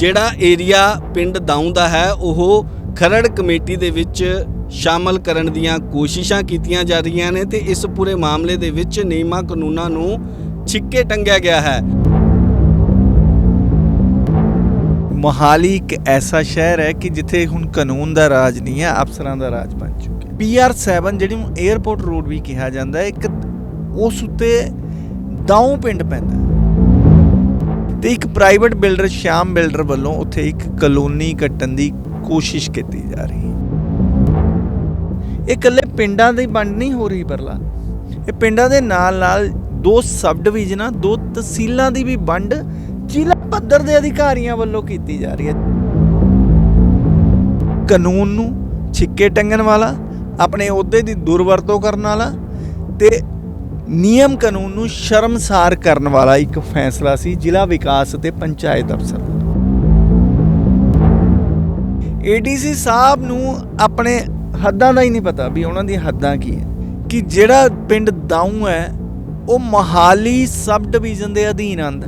ਜਿਹੜਾ ਏਰੀਆ ਪਿੰਡ ਦਾਉਂ ਦਾ ਹੈ, ਉਹ ਖਰੜ ਕਮੇਟੀ ਦੇ ਵਿੱਚ ਸ਼ਾਮਲ ਕਰਨ ਦੀਆਂ ਕੋਸ਼ਿਸ਼ਾਂ ਕੀਤੀਆਂ ਜਾ ਰਹੀਆਂ ਨੇ ਤੇ ਇਸ ਪੂਰੇ ਮਾਮਲੇ ਦੇ ਵਿੱਚ ਨਿਯਮਾਂ ਕਾਨੂੰਨਾਂ ਨੂੰ ਛਿੱਕੇ ਟੰਗਿਆ ਗਿਆ ਹੈ। ਮੋਹਾਲੀ ਇੱਕ ਐਸਾ ਸ਼ਹਿਰ ਹੈ ਕਿ ਜਿੱਥੇ ਹੁਣ ਕਾਨੂੰਨ ਦਾ ਰਾਜ ਨਹੀਂ ਹੈ, ਅਫਸਰਾਂ ਦਾ ਰਾਜ ਬਣ ਚੁੱਕਿਆ PR7 ਜਿਹੜੀ ਨੂੰ 에ਅਰਪੋਰਟ ਰੋਡ ਵੀ ਕਿਹਾ ਜਾਂਦਾ ਹੈ, ਇੱਕ ਉਸ ਉੱਤੇ ਦਾਉਂ ਪਿੰਡ ਪੈਂਦਾ ਤੇ ਇੱਕ ਪ੍ਰਾਈਵੇਟ ਬਿਲਡਰ ਸ਼ਾਮ ਬਿਲਡਰ ਵੱਲੋਂ ਉੱਥੇ ਇੱਕ ਕਲੋਨੀ ਕੱਟਣ ਦੀ ਕੋਸ਼ਿਸ਼ ਕੀਤੀ ਜਾ ਰਹੀ ਹੈ। ਇਹ ਇਕੱਲੇ ਪਿੰਡਾਂ ਦੀ ਵੰਡ ਨਹੀਂ ਹੋ ਰਹੀ ਪਰਲਾ। ਇਹ ਪਿੰਡਾਂ ਦੇ ਨਾਲ ਨਾਲ ਦੋ ਸਬ ਡਿਵੀਜ਼ਨਾਂ ਦੋ ਤਹਿਸੀਲਾਂ ਦੀ ਵੀ ਵੰਡ ਜ਼ਿਲ੍ਹਾ ਪੱਧਰ ਦੇ ਅਧਿਕਾਰੀਆਂ ਵੱਲੋਂ ਕੀਤੀ ਜਾ ਰਹੀ ਹੈ। ਕਾਨੂੰਨ ਨੂੰ ਛਿੱਕੇ ਟੰਗਣ ਵਾਲਾ, ਆਪਣੇ ਅਹੁਦੇ ਦੀ ਦੁਰਵਰਤੋਂ ਕਰਨ ਵਾਲਾ ਤੇ ਨਿਯਮ ਕਾਨੂੰਨ ਨੂੰ ਸ਼ਰਮਸਾਰ ਕਰਨ ਵਾਲਾ ਇੱਕ ਫੈਸਲਾ ਸੀ ਜ਼ਿਲ੍ਹਾ ਵਿਕਾਸ ਅਤੇ ਪੰਚਾਇਤ ਅਫਸਰ। ਦਾ ਏਡੀਸੀ ਸਾਹਿਬ ਨੂੰ ਆਪਣੇ ਹੱਦਾਂ ਦਾ ਹੀ ਨਹੀਂ ਪਤਾ ਵੀ ਉਹਨਾਂ ਦੀਆਂ ਹੱਦਾਂ ਕੀ ਹੈ। ਕਿ ਜਿਹੜਾ ਪਿੰਡ ਦਾਊ ਹੈ, ਉਹ ਮੋਹਾਲੀ ਸਬ ਡਿਵੀਜ਼ਨ ਦੇ ਅਧੀਨ ਆਂਦਾ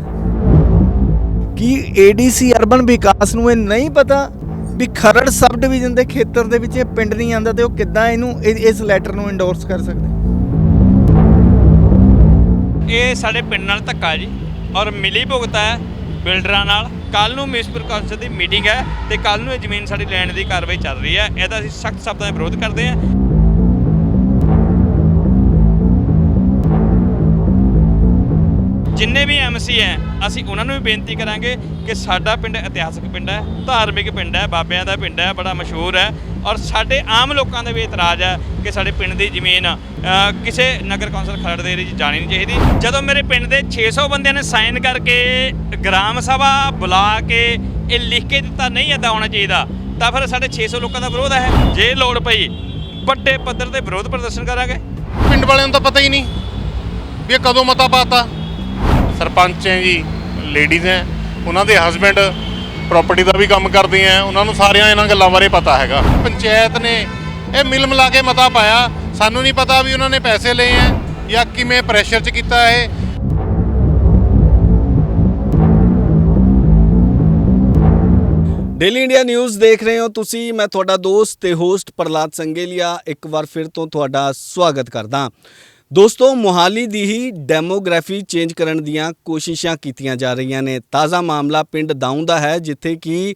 ਕਿ ਏਡੀਸੀ ਅਰਬਨ ਵਿਕਾਸ ਨੂੰ ਇਹ ਨਹੀਂ ਪਤਾ ਵੀ ਖਰੜ ਸਬ ਡਿਵੀਜ਼ਨ ਦੇ ਖੇਤਰ ਦੇ ਵਿੱਚ ਇਹ ਪਿੰਡ ਨਹੀਂ ਆਂਦਾ ਤੇ ਉਹ ਕਿੱਦਾਂ ਇਹਨੂੰ ਇਹ- ਇਸ ਲੈਟਰ ਨੂੰ ਇੰਡੋਰਸ ਕਰ ਸਕਦੇ? ਇਹ ਸਾਡੇ ਪਿੰਡ ਨਾਲ ਧੱਕਾ ਜੀ ਔਰ ਮਿਲੀ ਭੁਗਤਾ ਹੈ ਬਿਲਡਰਾਂ ਨਾਲ। ਕੱਲ ਨੂੰ ਮਿਊਨਿਸਪਲ ਕੌਂਸਲ ਦੀ ਮੀਟਿੰਗ ਹੈ ਤੇ ਕੱਲ ਨੂੰ ਇਹ ਜ਼ਮੀਨ ਸਾਡੀ ਲੈਣ ਦੀ ਕਾਰਵਾਈ ਚੱਲ ਰਹੀ ਹੈ। ਇਹਦਾ ਅਸੀਂ ਸਖਤ ਸ਼ਬਦਾਂ ਵਿੱਚ ਵਿਰੋਧ ਕਰਦੇ ਹਾਂ। ਜਿੰਨੇ ਵੀ ਐਮਸੀ ਹੈ। ਅਸੀਂ ਉਹਨਾਂ ਨੂੰ ਵੀ ਬੇਨਤੀ ਕਰਾਂਗੇ ਕਿ ਸਾਡਾ ਪਿੰਡ ਇਤਿਹਾਸਕ ਪਿੰਡ ਹੈ, ਧਾਰਮਿਕ ਪਿੰਡ ਹੈ, ਬਾਬਿਆਂ ਦਾ ਪਿੰਡ ਹੈ, ਬੜਾ ਮਸ਼ਹੂਰ ਹੈ ਔਰ ਸਾਡੇ ਆਮ ਲੋਕਾਂ ਦੇ ਵੀ ਇਤਰਾਜ਼ ਹੈ ਕਿ ਸਾਡੇ ਪਿੰਡ ਦੀ ਜ਼ਮੀਨ ਕਿਸੇ ਨਗਰ ਕੌਂਸਲ ਖਰੜ ਦੇ ਏਰੀਏ 'ਚ ਜਾਣੀ ਨਹੀਂ ਚਾਹੀਦੀ। ਜਦੋਂ ਮੇਰੇ ਪਿੰਡ ਦੇ 600 ਬੰਦਿਆਂ ਨੇ ਸਾਈਨ ਕਰਕੇ ਗ੍ਰਾਮ ਸਭਾ ਬੁਲਾ ਕੇ ਇਹ ਲਿਖ ਕੇ ਦਿੱਤਾ, ਨਹੀਂ ਏਦਾਂ ਹੋਣਾ ਚਾਹੀਦਾ, ਤਾਂ ਫਿਰ ਸਾਡੇ 600 ਲੋਕਾਂ ਦਾ ਵਿਰੋਧ ਹੈ। ਜੇ ਲੋੜ ਪਈ, ਵੱਡੇ ਪੱਧਰ ਤੇ ਵਿਰੋਧ ਪ੍ਰਦਰਸ਼ਨ ਕਰਾਂਗੇ। ਪਿੰਡ ਵਾਲਿਆਂ ਨੂੰ ਤਾਂ ਪਤਾ ਹੀ ਨਹੀਂ ਵੀ ਇਹ ਕਦੋਂ ਮਤਾ ਪਾਤਾ। ਸਰਪੰਚ ਹੈ ਜੀ ਲੇਡੀਜ਼ ਹੈ, ਉਹਨਾਂ ਦੇ ਹਸਬੰਡ ਪ੍ਰਾਪਰਟੀ ਦਾ ਵੀ ਕੰਮ ਕਰਦੇ ਆ ਉਹਨਾਂ ਨੂੰ ਸਾਰਿਆਂ ਇਹਨਾਂ ਗੱਲਾਂ ਬਾਰੇ ਪਤਾ ਹੈਗਾ। ਪੰਚਾਇਤ ਨੇ ਇਹ ਮਿਲ ਮਿਲਾ ਕੇ ਮਤਾ ਪਾਇਆ, ਸਾਨੂੰ ਨਹੀਂ ਪਤਾ ਵੀ ਉਹਨਾਂ ਨੇ ਪੈਸੇ ਲਏ ਆ ਜਾਂ ਕਿਵੇਂ ਪ੍ਰੈਸ਼ਰ 'ਚ ਕੀਤਾ ਇਹ। ਡੇਲੀ ਇੰਡੀਆ ਨਿਊਜ਼ ਦੇਖ ਰਹੇ ਹੋ ਤੁਸੀਂ, ਮੈਂ ਤੁਹਾਡਾ ਦੋਸਤ ਤੇ ਹੋਸਟ ਪ੍ਰਲਾਦ ਸੰਗੇਲੀਆ, ਇੱਕ ਵਾਰ ਫਿਰ ਤੋਂ ਤੁਹਾਡਾ ਸਵਾਗਤ ਕਰਦਾ। ਦੋਸਤੋ, ਮੋਹਾਲੀ ਦੀ ਹੀ ਡੈਮੋਗ੍ਰਾਫੀ ਚੇਂਜ ਕਰਨ ਦੀਆਂ ਕੋਸ਼ਿਸ਼ਾਂ ਕੀਤੀਆਂ ਜਾ ਰਹੀਆਂ ਨੇ। ਤਾਜ਼ਾ ਮਾਮਲਾ ਪਿੰਡ ਦਾਊਂ ਦਾ ਹੈ, ਜਿੱਥੇ ਕਿ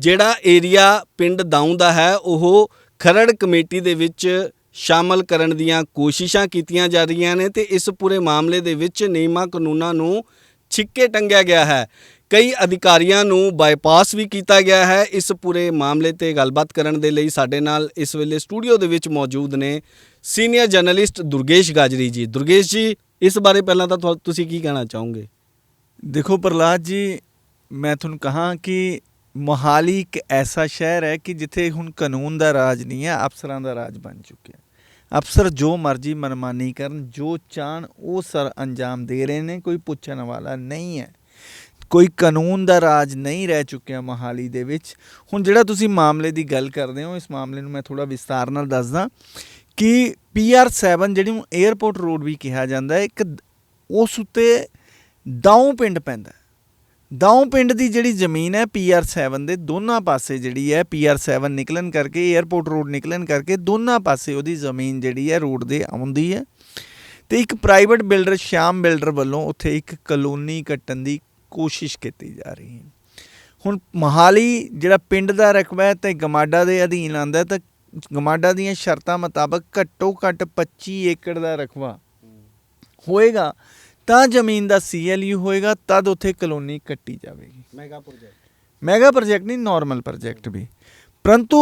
ਜਿਹੜਾ ਏਰੀਆ ਪਿੰਡ ਦਾਊਂ ਦਾ ਹੈ, ਉਹ ਖਰੜ ਕਮੇਟੀ ਦੇ ਵਿੱਚ ਸ਼ਾਮਲ ਕਰਨ ਦੀਆਂ ਕੋਸ਼ਿਸ਼ਾਂ ਕੀਤੀਆਂ ਜਾ ਰਹੀਆਂ ਨੇ ਤੇ ਇਸ ਪੂਰੇ ਮਾਮਲੇ ਦੇ ਵਿੱਚ ਨਿਯਮਾਂ ਕਾਨੂੰਨਾਂ ਨੂੰ ਛਿੱਕੇ ਟੰਗਿਆ ਗਿਆ ਹੈ। ਕਈ ਅਧਿਕਾਰੀਆਂ ਨੂੰ ਬਾਈਪਾਸ ਵੀ ਕੀਤਾ ਗਿਆ ਹੈ। ਇਸ ਪੂਰੇ ਮਾਮਲੇ ਤੇ ਗੱਲਬਾਤ ਕਰਨ ਦੇ ਲਈ ਸਾਡੇ ਨਾਲ ਇਸ ਵੇਲੇ ਸਟੂਡੀਓ ਦੇ ਵਿੱਚ ਮੌਜੂਦ ਨੇ ਸੀਨੀਅਰ ਜਰਨਲਿਸਟ ਦੁਰਗੇਸ਼ ਗਾਜਰੀ ਜੀ। ਦੁਰਗੇਸ਼ ਜੀ, ਇਸ ਬਾਰੇ ਪਹਿਲਾਂ ਤਾਂ ਤੁਸੀਂ ਕੀ ਕਹਿਣਾ ਚਾਹੋਗੇ? ਦੇਖੋ ਪ੍ਰਲਾਦ ਜੀ, ਮੈਂ ਤੁਹਾਨੂੰ ਕਹਾਂ ਕਿ ਮੋਹਾਲੀ ਇੱਕ ਐਸਾ ਸ਼ਹਿਰ ਹੈ ਕਿ ਜਿੱਥੇ ਹੁਣ ਕਾਨੂੰਨ ਦਾ ਰਾਜ ਨਹੀਂ ਹੈ, ਅਫਸਰਾਂ ਦਾ ਰਾਜ ਬਣ ਚੁੱਕਿਆ ਅਫਸਰ ਜੋ ਮਰਜ਼ੀ ਮਨਮਾਨੀ ਕਰਨ, ਜੋ ਚਾਹਣ ਉਹ ਸਰ ਅੰਜਾਮ ਦੇ ਰਹੇ ਨੇ, ਕੋਈ ਪੁੱਛਣ ਵਾਲਾ ਨਹੀਂ ਹੈ। ਕੋਈ ਕਾਨੂੰਨ ਦਾ ਰਾਜ ਨਹੀਂ ਰਹਿ ਚੁੱਕਿਆ ਮੋਹਾਲੀ ਦੇ ਵਿੱਚ ਹੁਣ ਜਿਹੜਾ ਤੁਸੀਂ ਮਾਮਲੇ ਦੀ ਗੱਲ ਕਰਦੇ ਹੋ, ਇਸ ਮਾਮਲੇ ਨੂੰ ਮੈਂ ਥੋੜਾ ਵਿਸਤਾਰ ਨਾਲ ਦੱਸਦਾ ਕਿ PR7 ਜਿਹੜੀ ਨੂੰ 에ਅਰਪੋਰਟ ਰੋਡ ਵੀ ਕਿਹਾ ਜਾਂਦਾ ਹੈ, ਇੱਕ ਉਸ ਉੱਤੇ ਦਾਊਂ ਪਿੰਡ ਪੈਂਦਾ ਹੈ। ਪਿੰਡ ਦੀ ਜਿਹੜੀ ਜ਼ਮੀਨ ਹੈ PR7 ਦੇ ਦੋਨਾਂ ਪਾਸੇ ਜਿਹੜੀ ਹੈ PR7 ਨਿਕਲਣ ਕਰਕੇ 에ਅਰਪੋਰਟ ਰੋਡ ਨਿਕਲਣ ਕਰਕੇ ਦੋਨਾਂ ਪਾਸੇ ਉਹਦੀ ਜ਼ਮੀਨ ਜਿਹੜੀ ਹੈ ਰੋਡ ਦੇ ਆਉਂਦੀ ਹੈ ਤੇ ਇੱਕ ਪ੍ਰਾਈਵੇਟ ਬਿਲਡਰ ਸ਼ਾਮ ਬਿਲਡਰ ਵੱਲੋਂ ਉੱਥੇ ਇੱਕ ਕਲੋਨੀ ਕੱਟਣ ਦੀ ਕੋਸ਼ਿਸ਼ ਕੀਤੀ ਜਾ ਰਹੀ ਹੈ। ਹੁਣ ਮੋਹਾਲੀ ਜਿਹੜਾ ਪਿੰਡ ਦਾ ਰਕਬਾ ਹੈ ਤੇ ਗਮਾਡਾ ਦੇ ਅਧੀਨ ਆਂਦਾ ਹੈ ਤਾਂ ਗਮਾਡਾ ਦੀਆਂ ਸ਼ਰਤਾਂ ਮੁਤਾਬਕ ਘੱਟੋ ਘੱਟ 25 ਏਕੜ ਦਾ ਰਕਬਾ ਹੋਏਗਾ ਤਾਂ ਜ਼ਮੀਨ ਦਾ ਸੀਐਲਯੂ ਹੋਏਗਾ ਤਦ ਉੱਥੇ ਕਲੋਨੀ ਕੱਟੀ ਜਾਵੇਗੀ। ਮੈਗਾ ਪ੍ਰੋਜੈਕਟ ਮੈਗਾ ਪ੍ਰੋਜੈਕਟ ਨਹੀਂ ਨਾਰਮਲ ਪ੍ਰੋਜੈਕਟ ਵੀ। ਪਰੰਤੂ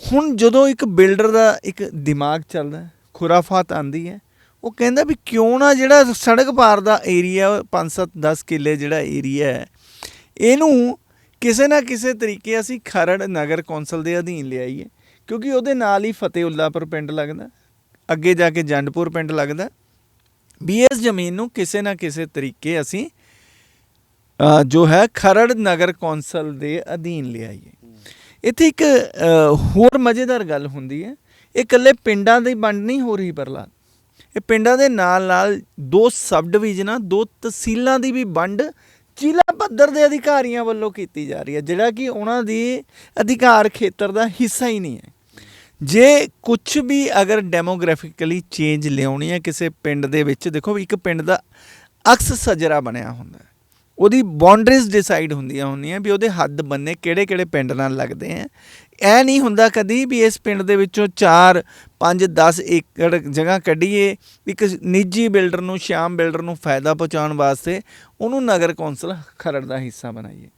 ਹੁਣ ਜਦੋਂ ਇੱਕ ਬਿਲਡਰ ਦਾ ਇੱਕ ਦਿਮਾਗ ਚੱਲਦਾ ਖੁਰਾਫਾਤ ਆਂਦੀ ਹੈ ਉਹ ਕਹਿੰਦਾ ਵੀ ਕਿਉਂ ਨਾ ਜਿਹੜਾ ਸੜਕ ਪਾਰ ਦਾ ਏਰੀਆ 5-7 10 ਕਿੱਲੇ ਜਿਹੜਾ ਏਰੀਆ ਹੈ, ਇਹਨੂੰ ਕਿਸੇ ਨਾ ਕਿਸੇ ਤਰੀਕੇ ਅਸੀਂ ਖਰੜ ਨਗਰ ਕੌਂਸਲ ਦੇ ਅਧੀਨ ਲਿਆਈਏ, ਕਿਉਂਕਿ ਉਹਦੇ ਨਾਲ ਹੀ ਫਤਿਹਉੱਲਾਪੁਰ ਪਿੰਡ ਲੱਗਦਾ, ਅੱਗੇ ਜਾ ਕੇ ਜੰਡਪੁਰ ਪਿੰਡ ਲੱਗਦਾ। ਵੀ ਇਸ ਜ਼ਮੀਨ ਨੂੰ ਕਿਸੇ ਨਾ ਕਿਸੇ ਤਰੀਕੇ ਅਸੀਂ ਜੋ ਹੈ ਖਰੜ ਨਗਰ ਕੌਂਸਲ ਦੇ ਅਧੀਨ ਲਿਆਈਏ। ਇੱਥੇ ਇੱਕ ਹੋਰ ਮਜ਼ੇਦਾਰ ਗੱਲ ਹੁੰਦੀ ਹੈ, ਇਹ ਇਕੱਲੇ ਪਿੰਡਾਂ ਦੀ ਵੰਡ ਨਹੀਂ ਹੋ ਰਹੀ ਪ੍ਰਲਾਦ ਇਹ ਪਿੰਡਾਂ ਦੇ ਨਾਲ ਨਾਲ ਦੋ ਸਬ ਡਿਵੀਜ਼ਨਾਂ ਦੋ ਤਹਿਸੀਲਾਂ ਦੀ ਵੀ ਵੰਡ ਜ਼ਿਲ੍ਹਾ ਪੱਧਰ ਦੇ ਅਧਿਕਾਰੀਆਂ ਵੱਲੋਂ ਕੀਤੀ ਜਾ ਰਹੀ ਹੈ, ਜਿਹੜਾ ਕਿ ਉਹਨਾਂ ਦੀ ਅਧਿਕਾਰ ਖੇਤਰ ਦਾ ਹਿੱਸਾ ਹੀ ਨਹੀਂ ਹੈ। ਜੇ ਕੁਝ ਵੀ ਅਗਰ ਡੈਮੋਗ੍ਰਾਫਿਕਲੀ ਚੇਂਜ ਲਿਆਉਣੀ ਹੈ ਕਿਸੇ ਪਿੰਡ ਦੇ ਵਿੱਚ, ਦੇਖੋ ਇੱਕ ਪਿੰਡ ਦਾ ਅਕਸ ਸਜਰਾ ਬਣਿਆ ਹੁੰਦਾ ਹੈ। ਉਹਦੀ ਬਾਉਂਡਰੀਜ਼ ਡਿਸਾਈਡ ਹੁੰਦੀਆਂ ਹੁੰਦੀਆਂ ਵੀ ਉਹਦੇ ਹੱਦ ਬੰਨੇ ਕਿਹੜੇ ਕਿਹੜੇ ਪਿੰਡ ਨਾਲ ਲੱਗਦੇ ਆ ਐ ਨਹੀਂ ਹੁੰਦਾ ਕਦੀ ਵੀ ਇਸ ਪਿੰਡ ਦੇ ਵਿੱਚੋਂ 4 5 10 ਏਕੜ ਜਗ੍ਹਾ ਕੱਢੀਏ, ਇੱਕ ਨਿੱਜੀ ਬਿਲਡਰ ਨੂੰ, ਸ਼ਾਮ ਬਿਲਡਰ ਨੂੰ ਫਾਇਦਾ ਪਹੁੰਚਾਉਣ ਵਾਸਤੇ ਉਹਨੂੰ ਨਗਰ ਕੌਂਸਲ ਖਰੜ ਦਾ ਹਿੱਸਾ ਬਣਾਈਏ।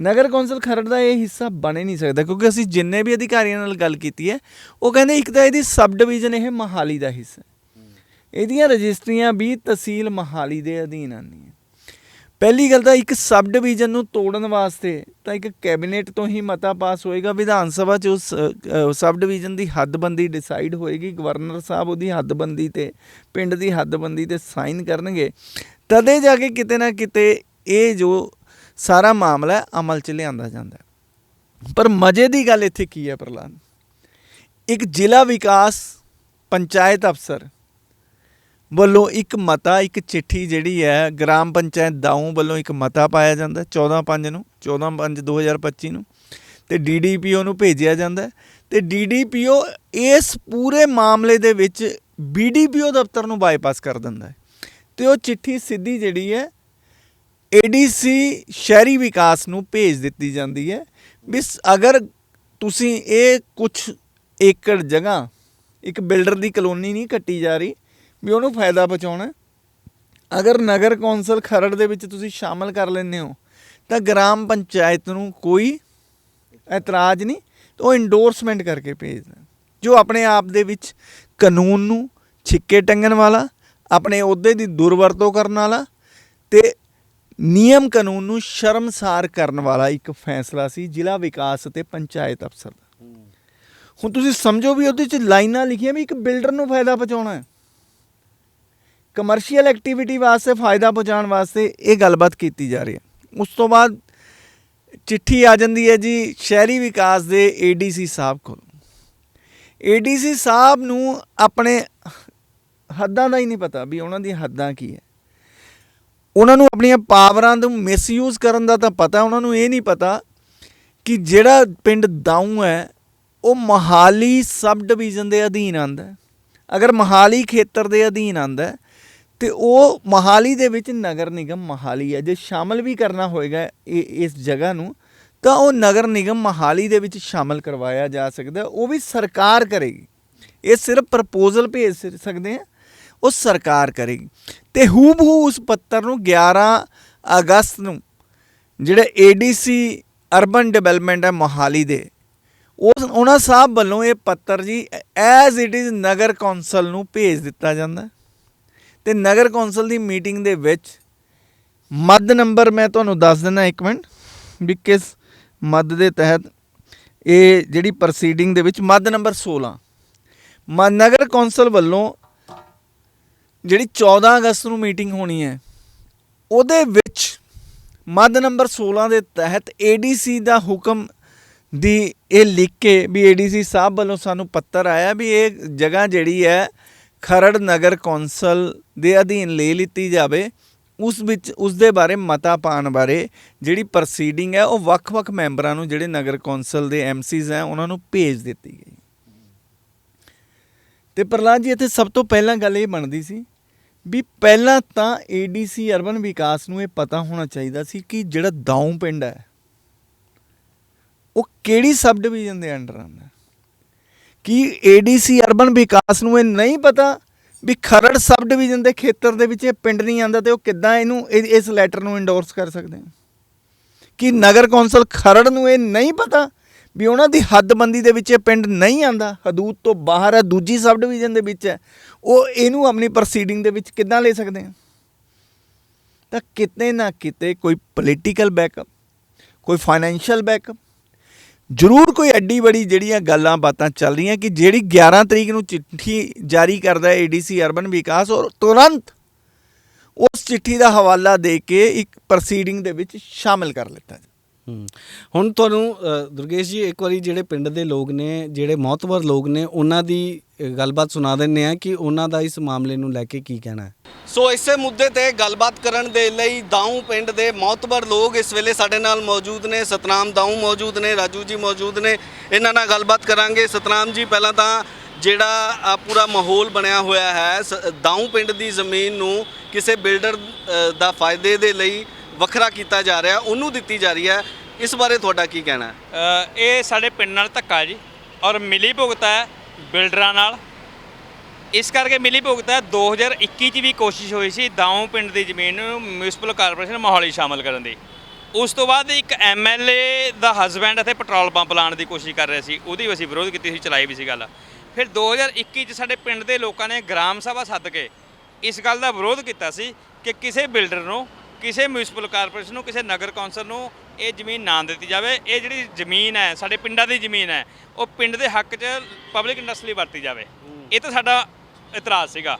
ਨਗਰ ਕੌਂਸਲ ਖਰੜ ਦਾ ਇਹ ਹਿੱਸਾ ਬਣ ਹੀ ਨਹੀਂ ਸਕਦਾ ਕਿਉਂਕਿ ਅਸੀਂ ਜਿੰਨੇ ਵੀ ਅਧਿਕਾਰੀਆਂ ਨਾਲ ਗੱਲ ਕੀਤੀ ਹੈ, ਉਹ ਕਹਿੰਦੇ ਇੱਕ ਤਾਂ ਇਹਦੀ ਸਬ ਡਿਵੀਜ਼ਨ ਇਹ ਮਹਾਲੀ ਦਾ ਹਿੱਸਾ ਇਹਦੀਆਂ ਰਜਿਸਟਰੀਆਂ ਵੀ ਤਹਿਸੀਲ ਮਹਾਲੀ ਦੇ ਅਧੀਨ ਆਉਂਦੀਆਂ। ਪਹਿਲੀ ਗੱਲ ਤਾਂ ਇੱਕ ਸਬ ਡਿਵੀਜ਼ਨ ਨੂੰ ਤੋੜਨ ਵਾਸਤੇ ਤਾਂ ਇੱਕ ਕੈਬਨਿਟ ਤੋਂ ਹੀ ਮਤਾ ਪਾਸ ਹੋਏਗਾ। ਵਿਧਾਨ ਸਭਾ 'ਚ ਉਸ ਅ, ਸਬ ਡਿਵੀਜ਼ਨ ਦੀ ਹੱਦਬੰਦੀ ਡਿਸਾਈਡ ਹੋਏਗੀ। ਗਵਰਨਰ ਸਾਹਿਬ ਉਹਦੀ ਹੱਦਬੰਦੀ ਤੇ ਪਿੰਡ ਦੀ ਹੱਦਬੰਦੀ ਤੇ ਸਾਈਨ ਕਰਨਗੇ। ਤਦੇ ਜਾ ਕੇ ਕਿਤੇ ਨਾ ਕਿਤੇ ਇਹ ਜੋ ਸਾਰਾ ਮਾਮਲਾ ਅਮਲ 'ਚ ਲਿਆਂਦਾ ਜਾਂਦਾ ਪਰ ਮਜ਼ੇ ਦੀ ਗੱਲ ਇੱਥੇ ਕੀ ਹੈ ਪ੍ਰਲਾਦ ਇੱਕ ਜ਼ਿਲ੍ਹਾ ਵਿਕਾਸ ਪੰਚਾਇਤ ਅਫਸਰ ਵੱਲੋਂ ਇੱਕ ਮਤਾ, ਇੱਕ ਚਿੱਠੀ ਜਿਹੜੀ ਹੈ, ਗ੍ਰਾਮ ਪੰਚਾਇਤ ਦਾਊ ਵੱਲੋਂ ਇੱਕ ਮਤਾ ਪਾਇਆ ਜਾਂਦਾ 14/5 ਨੂੰ 14/5/2025 ਨੂੰ, ਤੇ ਡੀਡੀਪੀਓ ਨੂੰ ਭੇਜਿਆ ਜਾਂਦਾ ਹੈ, ਤੇ ਡੀਡੀਪੀਓ ਇਸ ਪੂਰੇ ਮਾਮਲੇ ਦੇ ਵਿੱਚ ਬੀਡੀਪੀਓ ਦਫ਼ਤਰ ਨੂੰ ਬਾਈਪਾਸ ਕਰ ਦਿੰਦਾ ਹੈ, ਤੇ ਉਹ ਚਿੱਠੀ ਸਿੱਧੀ ਜਿਹੜੀ ਹੈ ਏਡੀਸੀ ਸ਼ਹਿਰੀ ਵਿਕਾਸ ਨੂੰ ਭੇਜ ਦਿੱਤੀ ਜਾਂਦੀ ਹੈ, ਵੀ ਸ- ਅਗਰ ਤੁਸੀਂ ਇਹ ਕੁਝ ਏਕੜ ਜਗ੍ਹਾ, ਇੱਕ ਬਿਲਡਰ ਦੀ ਕਲੋਨੀ ਨਹੀਂ ਕੱਟੀ ਜਾ ਰਹੀ ਵੀ ਉਹਨੂੰ ਫਾਇਦਾ ਪਹੁੰਚਾਉਣਾ। ਅਗਰ ਨਗਰ ਕੌਂਸਲ ਖਰੜ ਦੇ ਵਿੱਚ ਤੁਸੀਂ ਸ਼ਾਮਲ ਕਰ ਲੈਂਦੇ ਹੋ ਤਾਂ ਗ੍ਰਾਮ ਪੰਚਾਇਤ ਨੂੰ ਕੋਈ ਇਤਰਾਜ਼ ਨਹੀਂ ਤਾਂ ਉਹ ਇੰਡੋਰਸਮੈਂਟ ਕਰਕੇ ਭੇਜਦਾ ਜੋ ਆਪਣੇ ਆਪ ਦੇ ਵਿੱਚ ਕਾਨੂੰਨ ਨੂੰ ਛਿੱਕੇ ਟੰਗਣ ਵਾਲਾ ਆਪਣੇ ਅਹੁਦੇ ਦੀ ਦੁਰਵਰਤੋਂ ਕਰਨ ਵਾਲਾ ਤੇ ਨਿਯਮ ਕਾਨੂੰਨ ਨੂੰ ਸ਼ਰਮਸਾਰ ਕਰਨ ਵਾਲਾ ਇੱਕ ਫੈਸਲਾ ਸੀ ਜ਼ਿਲ੍ਹਾ ਵਿਕਾਸ ਤੇ ਪੰਚਾਇਤ ਅਫਸਰ ਦਾ। ਹੁਣ ਤੁਸੀਂ ਸਮਝੋ ਵੀ ਉਹਦੇ ਚ ਲਾਈਨਾਂ ਲਿਖੀਆਂ ਵੀ ਇੱਕ ਬਿਲਡਰ ਨੂੰ ਫਾਇਦਾ ਪਹੁੰਚਾਉਣਾ ਹੈ। ਕਮਰਸ਼ੀਅਲ ਐਕਟੀਵਿਟੀ ਵਾਸਤੇ, ਫਾਇਦਾ ਪਹੁੰਚਾਉਣ ਵਾਸਤੇ ਇਹ ਗੱਲਬਾਤ ਕੀਤੀ ਜਾ ਰਹੀ ਹੈ। ਉਸ ਤੋਂ ਬਾਅਦ ਚਿੱਠੀ ਆ ਜਾਂਦੀ ਹੈ ਜੀ ਸ਼ਹਿਰੀ ਵਿਕਾਸ ਦੇ ਏਡੀਸੀ ਸਾਹਿਬ ਕੋਲ। ਏਡੀਸੀ ਸਾਹਿਬ ਨੂੰ ਆਪਣੇ ਹੱਦਾਂ ਦਾ ਹੀ ਨਹੀਂ ਪਤਾ ਵੀ ਉਹਨਾਂ ਦੀਆਂ ਹੱਦਾਂ ਕੀ ਹੈ। ਉਹਨਾਂ ਨੂੰ ਆਪਣੀਆਂ ਪਾਵਰਾਂ ਨੂੰ ਮਿਸਯੂਜ਼ ਕਰਨ ਦਾ ਤਾਂ ਪਤਾ, ਉਹਨਾਂ ਨੂੰ ਇਹ ਨਹੀਂ ਪਤਾ ਕਿ ਜਿਹੜਾ ਪਿੰਡ ਦਾਊ ਹੈ, ਉਹ ਮਹਾਲੀ ਸਬ ਡਿਵੀਜ਼ਨ ਦੇ ਅਧੀਨ ਆਂਦਾ ਅਗਰ ਮਹਾਲੀ ਖੇਤਰ ਦੇ ਅਧੀਨ ਆਂਦਾ ਤੇ ਉਹ ਮਹਾਲੀ ਦੇ ਵਿੱਚ ਨਗਰ ਨਿਗਮ ਮਹਾਲੀ ਹੈ। ਜੇ ਸ਼ਾਮਲ ਵੀ ਕਰਨਾ ਹੋਏਗਾ ਇਹ, ਇਸ ਜਗ੍ਹਾ ਨੂੰ, ਤਾਂ ਉਹ ਨਗਰ ਨਿਗਮ ਮਹਾਲੀ ਦੇ ਵਿੱਚ ਸ਼ਾਮਲ ਕਰਵਾਇਆ ਜਾ ਸਕਦਾ ਉਹ ਵੀ ਸਰਕਾਰ ਕਰੇਗੀ। ਇਹ ਸਿਰਫ ਪ੍ਰਪੋਜ਼ਲ ਭੇਜ ਸਕਦੇ ਆ, ਉਹ ਸਰਕਾਰ ਕਰੇਗੀ। ਤੇ ਹੂਬਹੂ ਉਸ ਪੱਤਰ ਨੂੰ 11 ਅਗਸਤ ਨੂੰ, ਜਿਹੜੇ ਏਡੀਸੀ ਅਰਬਨ ਡਿਵੈਲਪਮੈਂਟ ਹੈ ਮੋਹਾਲੀ ਦੇ, ਉਸ, ਉਹਨਾਂ ਸਾਹਿਬ ਵੱਲੋਂ ਇਹ ਪੱਤਰ ਜੀ ਐਜ਼ ਇਟ ਇਜ਼ ਨਗਰ ਕੌਂਸਲ ਨੂੰ ਭੇਜ ਦਿੱਤਾ ਜਾਂਦਾ ਤੇ ਨਗਰ ਕੌਂਸਲ ਦੀ ਮੀਟਿੰਗ ਦੇ ਵਿੱਚ ਮੱਦ ਨੰਬਰ ਮੈਂ ਤੁਹਾਨੂੰ ਦੱਸ ਦਿੰਦਾ ਇੱਕ ਮਿੰਟ ਵੀ ਕਿਸ ਮੱਦ ਦੇ ਤਹਿਤ ਇਹ ਜਿਹੜੀ ਪ੍ਰੋਸੀਡਿੰਗ ਦੇ ਵਿੱਚ ਮੱਦ ਨੰਬਰ 16 ਮ, ਨਗਰ ਕੌਂਸਲ ਵੱਲੋਂ ਜਿਹੜੀ 14 ਅਗਸਤ ਨੂੰ ਮੀਟਿੰਗ ਹੋਣੀ ਹੈ, ਉਹਦੇ ਵਿੱਚ ਮੱਦ ਨੰਬਰ 16 ਦੇ ਤਹਿਤ ਏਡੀਸੀ ਦਾ ਹੁਕਮ ਦੀ ਇਹ ਲਿਖ ਕੇ ਵੀ ਏਡੀਸੀ ਸਾਹਿਬ ਵੱਲੋਂ ਸਾਨੂੰ ਪੱਤਰ ਆਇਆ ਵੀ ਇਹ ਜਗ੍ਹਾ ਜਿਹੜੀ ਹੈ ਖਰੜ ਨਗਰ ਕੌਂਸਲ ਦੇ ਅਧੀਨ ਲੈ ਲਿੱਤੀ ਜਾਵੇ, ਉਸ ਵਿੱਚ ਉਸ ਦੇ ਬਾਰੇ ਮਤਾ ਪਾਉਣ ਬਾਰੇ ਜਿਹੜੀ ਪ੍ਰੋਸੀਡਿੰਗ ਹੈ, ਉਹ ਵੱਖ-ਵੱਖ ਮੈਂਬਰਾਂ ਨੂੰ ਜਿਹੜੇ ਨਗਰ ਕੌਂਸਲ ਦੇ ਐਮਸੀਜ਼ ਹੈ, ਉਹਨਾਂ ਨੂੰ ਭੇਜ ਦਿੱਤੀ ਗਈ। ਤੇ ਪ੍ਰਹਲਾਦ ਜੀ, ਇੱਥੇ ਸਭ ਤੋਂ ਪਹਿਲਾਂ ਗੱਲ ਇਹ ਬਣਦੀ ਸੀ ਵੀ ਪਹਿਲਾਂ ਤਾਂ ਏਡੀਸੀ ਅਰਬਨ ਵਿਕਾਸ ਨੂੰ ਇਹ ਪਤਾ ਹੋਣਾ ਚਾਹੀਦਾ ਸੀ ਕਿ ਜਿਹੜਾ ਦਾਊ ਪਿੰਡ ਹੈ, ਉਹ ਕਿਹੜੀ ਸਬ ਡਿਵੀਜ਼ਨ ਦੇ ਅੰਡਰ ਆਉਂਦਾ ਕੀ ਏਡੀਸੀ ਅਰਬਨ ਵਿਕਾਸ ਨੂੰ ਇਹ ਨਹੀਂ ਪਤਾ ਵੀ ਖਰੜ ਸਬ ਡਿਵੀਜ਼ਨ ਦੇ ਖੇਤਰ ਦੇ ਵਿੱਚ ਇਹ ਪਿੰਡ ਨਹੀਂ ਆਂਦਾ ਤੇ ਉਹ ਕਿੱਦਾਂ ਇਹਨੂੰ ਇਹ- ਇਸ ਲੈਟਰ ਨੂੰ ਇੰਡੋਰਸ ਕਰ ਸਕਦੇ ਆ? ਕਿ ਨਗਰ ਕੌਂਸਲ ਖਰੜ ਨੂੰ ਇਹ ਨਹੀਂ ਪਤਾ ਵੀ ਉਹਨਾਂ ਦੀ ਹੱਦਬੰਦੀ ਦੇ ਵਿੱਚ ਇਹ ਪਿੰਡ ਨਹੀਂ ਆਂਦਾ ਹਦੂਦ ਤੋਂ ਬਾਹਰ ਹੈ, ਦੂਜੀ ਸਬ ਡਿਵੀਜ਼ਨ ਦੇ ਵਿੱਚ ਹੈ। ਉਹ ਇਹਨੂੰ ਆਪਣੀ ਪ੍ਰੋਸੀਡਿੰਗ ਦੇ ਵਿੱਚ ਕਿੱਦਾਂ ਲੈ ਸਕਦੇ ਆ? ਤਾਂ ਕਿਤੇ ਨਾ ਕਿਤੇ ਕੋਈ ਪੋਲੀਟੀਕਲ ਬੈਕਅਪ ਕੋਈ ਫਾਈਨੈਂਸ਼ੀਅਲ ਬੈਕਅਪ ਜ਼ਰੂਰ ਕੋਈ ਐਡੀ ਬੜੀ ਜਿਹੜੀਆਂ ਗੱਲਾਂ ਬਾਤਾਂ ਚੱਲ ਰਹੀਆਂ ਕਿ ਜਿਹੜੀ 11 ਤਰੀਕ ਨੂੰ ਚਿੱਠੀ ਜਾਰੀ ਕਰਦਾ ਹੈ ਏਡੀਸੀ ਅਰਬਨ ਵਿਕਾਸ ਔਰ ਤੁਰੰਤ ਉਸ ਚਿੱਠੀ ਦਾ ਹਵਾਲਾ ਦੇ ਕੇ ਇੱਕ ਪ੍ਰੋਸੀਡਿੰਗ ਦੇ ਵਿੱਚ ਸ਼ਾਮਿਲ ਕਰ ਲਿੱਤਾ ਜਾਵੇ। ਹੂੰ ਹੁਣ ਤੁਹਾਨੂੰ ਅ, ਦੁਰਗੇਸ਼ ਜੀ ਇੱਕ ਵਾਰੀ ਜਿਹੜੇ ਪਿੰਡ ਦੇ ਲੋਕ ਨੇ ਜਿਹੜੇ ਮੌਤਵਰ ਲੋਕ ਨੇ ਉਹਨਾਂ ਦੀ ਅ, ਗੱਲਬਾਤ ਸੁਣਾ ਦਿੰਨੇ ਆ ਕਿ ਉਹਨਾਂ ਦਾ ਇਸ ਮਾਮਲੇ ਨੂੰ ਲੈ ਕੇ ਕੀ ਕਹਿਣਾ ਹੈ। ਸੋ ਇਸੇ ਮੁੱਦੇ ਤੇ ਗੱਲਬਾਤ ਕਰਨ ਦੇ ਲਈ ਦਾਊ ਪਿੰਡ ਦੇ ਮੌਤਵਰ ਲੋਕ ਇਸ ਵੇਲੇ ਸਾਡੇ ਨਾਲ ਮੌਜੂਦ ਨੇ। ਸਤਨਾਮ ਦਾਊ ਮੌਜੂਦ ਨੇ ਰਾਜੂ ਜੀ ਮੌਜੂਦ ਨੇ। ਇਹਨਾਂ ਨਾਲ ਗੱਲਬਾਤ ਕਰਾਂਗੇ। ਸਤਨਾਮ ਜੀ ਪਹਿਲਾਂ ਤਾਂ ਜਿਹੜਾ ਆ ਪੂਰਾ ਮਾਹੌਲ ਬਣਿਆ ਹੋਇਆ ਹੈ ਸ- ਦਾਊ ਪਿੰਡ ਦੀ ਜ਼ਮੀਨ ਨੂੰ ਕਿਸੇ ਬਿਲਡਰ ਅ, ਦਾ ਫਾਇਦੇ ਦੇ ਲਈ ਵੱਖਰਾ ਕੀਤਾ ਜਾ ਰਿਹਾ ਉਹਨੂੰ ਦਿੱਤੀ ਜਾ ਰਹੀ ਹੈ। ਇਸ ਬਾਰੇ ਤੁਹਾਡਾ ਕੀ ਕਹਿਣਾ ਹੈ? ਅ, ਇਹ ਸਾਡੇ ਪਿੰਡ ਨਾਲ ਧੱਕਾ ਹੈ ਜੀ ਔਰ ਮਿਲੀ ਭੁਗਤ ਹੈ ਬਿਲਡਰਾਂ ਨਾਲ। ਇਸ ਕਰਕੇ ਮਿਲੀ ਭੁਗਤ ਹੈ 2021 ਚ ਵੀ ਕੋਸ਼ਿਸ਼ ਹੋਈ ਸੀ ਦਾਊ ਪਿੰਡ ਦੀ ਜ਼ਮੀਨ ਨੂੰ ਮਿਊਨਿਸਪਲ ਕਾਰਪੋਰੇਸ਼ਨ ਮੋਹਾਲੀ ਸ਼ਾਮਲ ਕਰਨ ਦੀ। ਉਸ ਤੋਂ ਬਾਅਦ ਇੱਕ ਐਮਐਲਏ ਦਾ ਹਸਬੈਂਡ ਇੱਥੇ ਪੈਟਰੋਲ ਪੰਪ ਲਾਉਣ ਦੀ ਕੋਸ਼ਿਸ਼ ਕਰ ਰਿਹਾ ਸੀ ਉਹਦੀ ਵੀ ਅਸੀਂ ਵਿਰੋਧ ਕੀਤੀ ਸੀ ਚਲਾਈ ਵੀ ਸੀ ਗੱਲ। ਫਿਰ 2021 ਚ ਸਾਡੇ ਪਿੰਡ ਦੇ ਲੋਕਾਂ ਨੇ ਗ੍ਰਾਮ ਸਭਾ ਸੱਦ ਕੇ ਇਸ ਗੱਲ ਦਾ ਵਿਰੋਧ ਕੀਤਾ ਸੀ ਕਿ ਕਿਸੇ ਬਿਲਡਰ ਨੂੰ ਕਿਸੇ ਮਿਊਨਿਸਪਲ ਕਾਰਪੋਰੇਸ਼ਨ ਨੂੰ, ਕਿਸੇ ਨਗਰ ਕੌਂਸਲ ਨੂੰ ਇਹ ਜ਼ਮੀਨ ਨਾ ਦਿੱਤੀ ਜਾਵੇ। ਇਹ ਜਿਹੜੀ ਜ਼ਮੀਨ ਹੈ, ਸਾਡੇ ਪਿੰਡਾਂ ਦੀ ਜ਼ਮੀਨ ਹੈ, ਉਹ ਪਿੰਡ ਦੇ ਹੱਕ 'ਚ ਪਬਲਿਕ ਇੰਡਸਟਰੀ ਵਰਤੀ ਜਾਵੇ। ਇਹ ਤਾਂ ਸਾਡਾ ਇਤਰਾਜ਼ ਸੀਗਾ।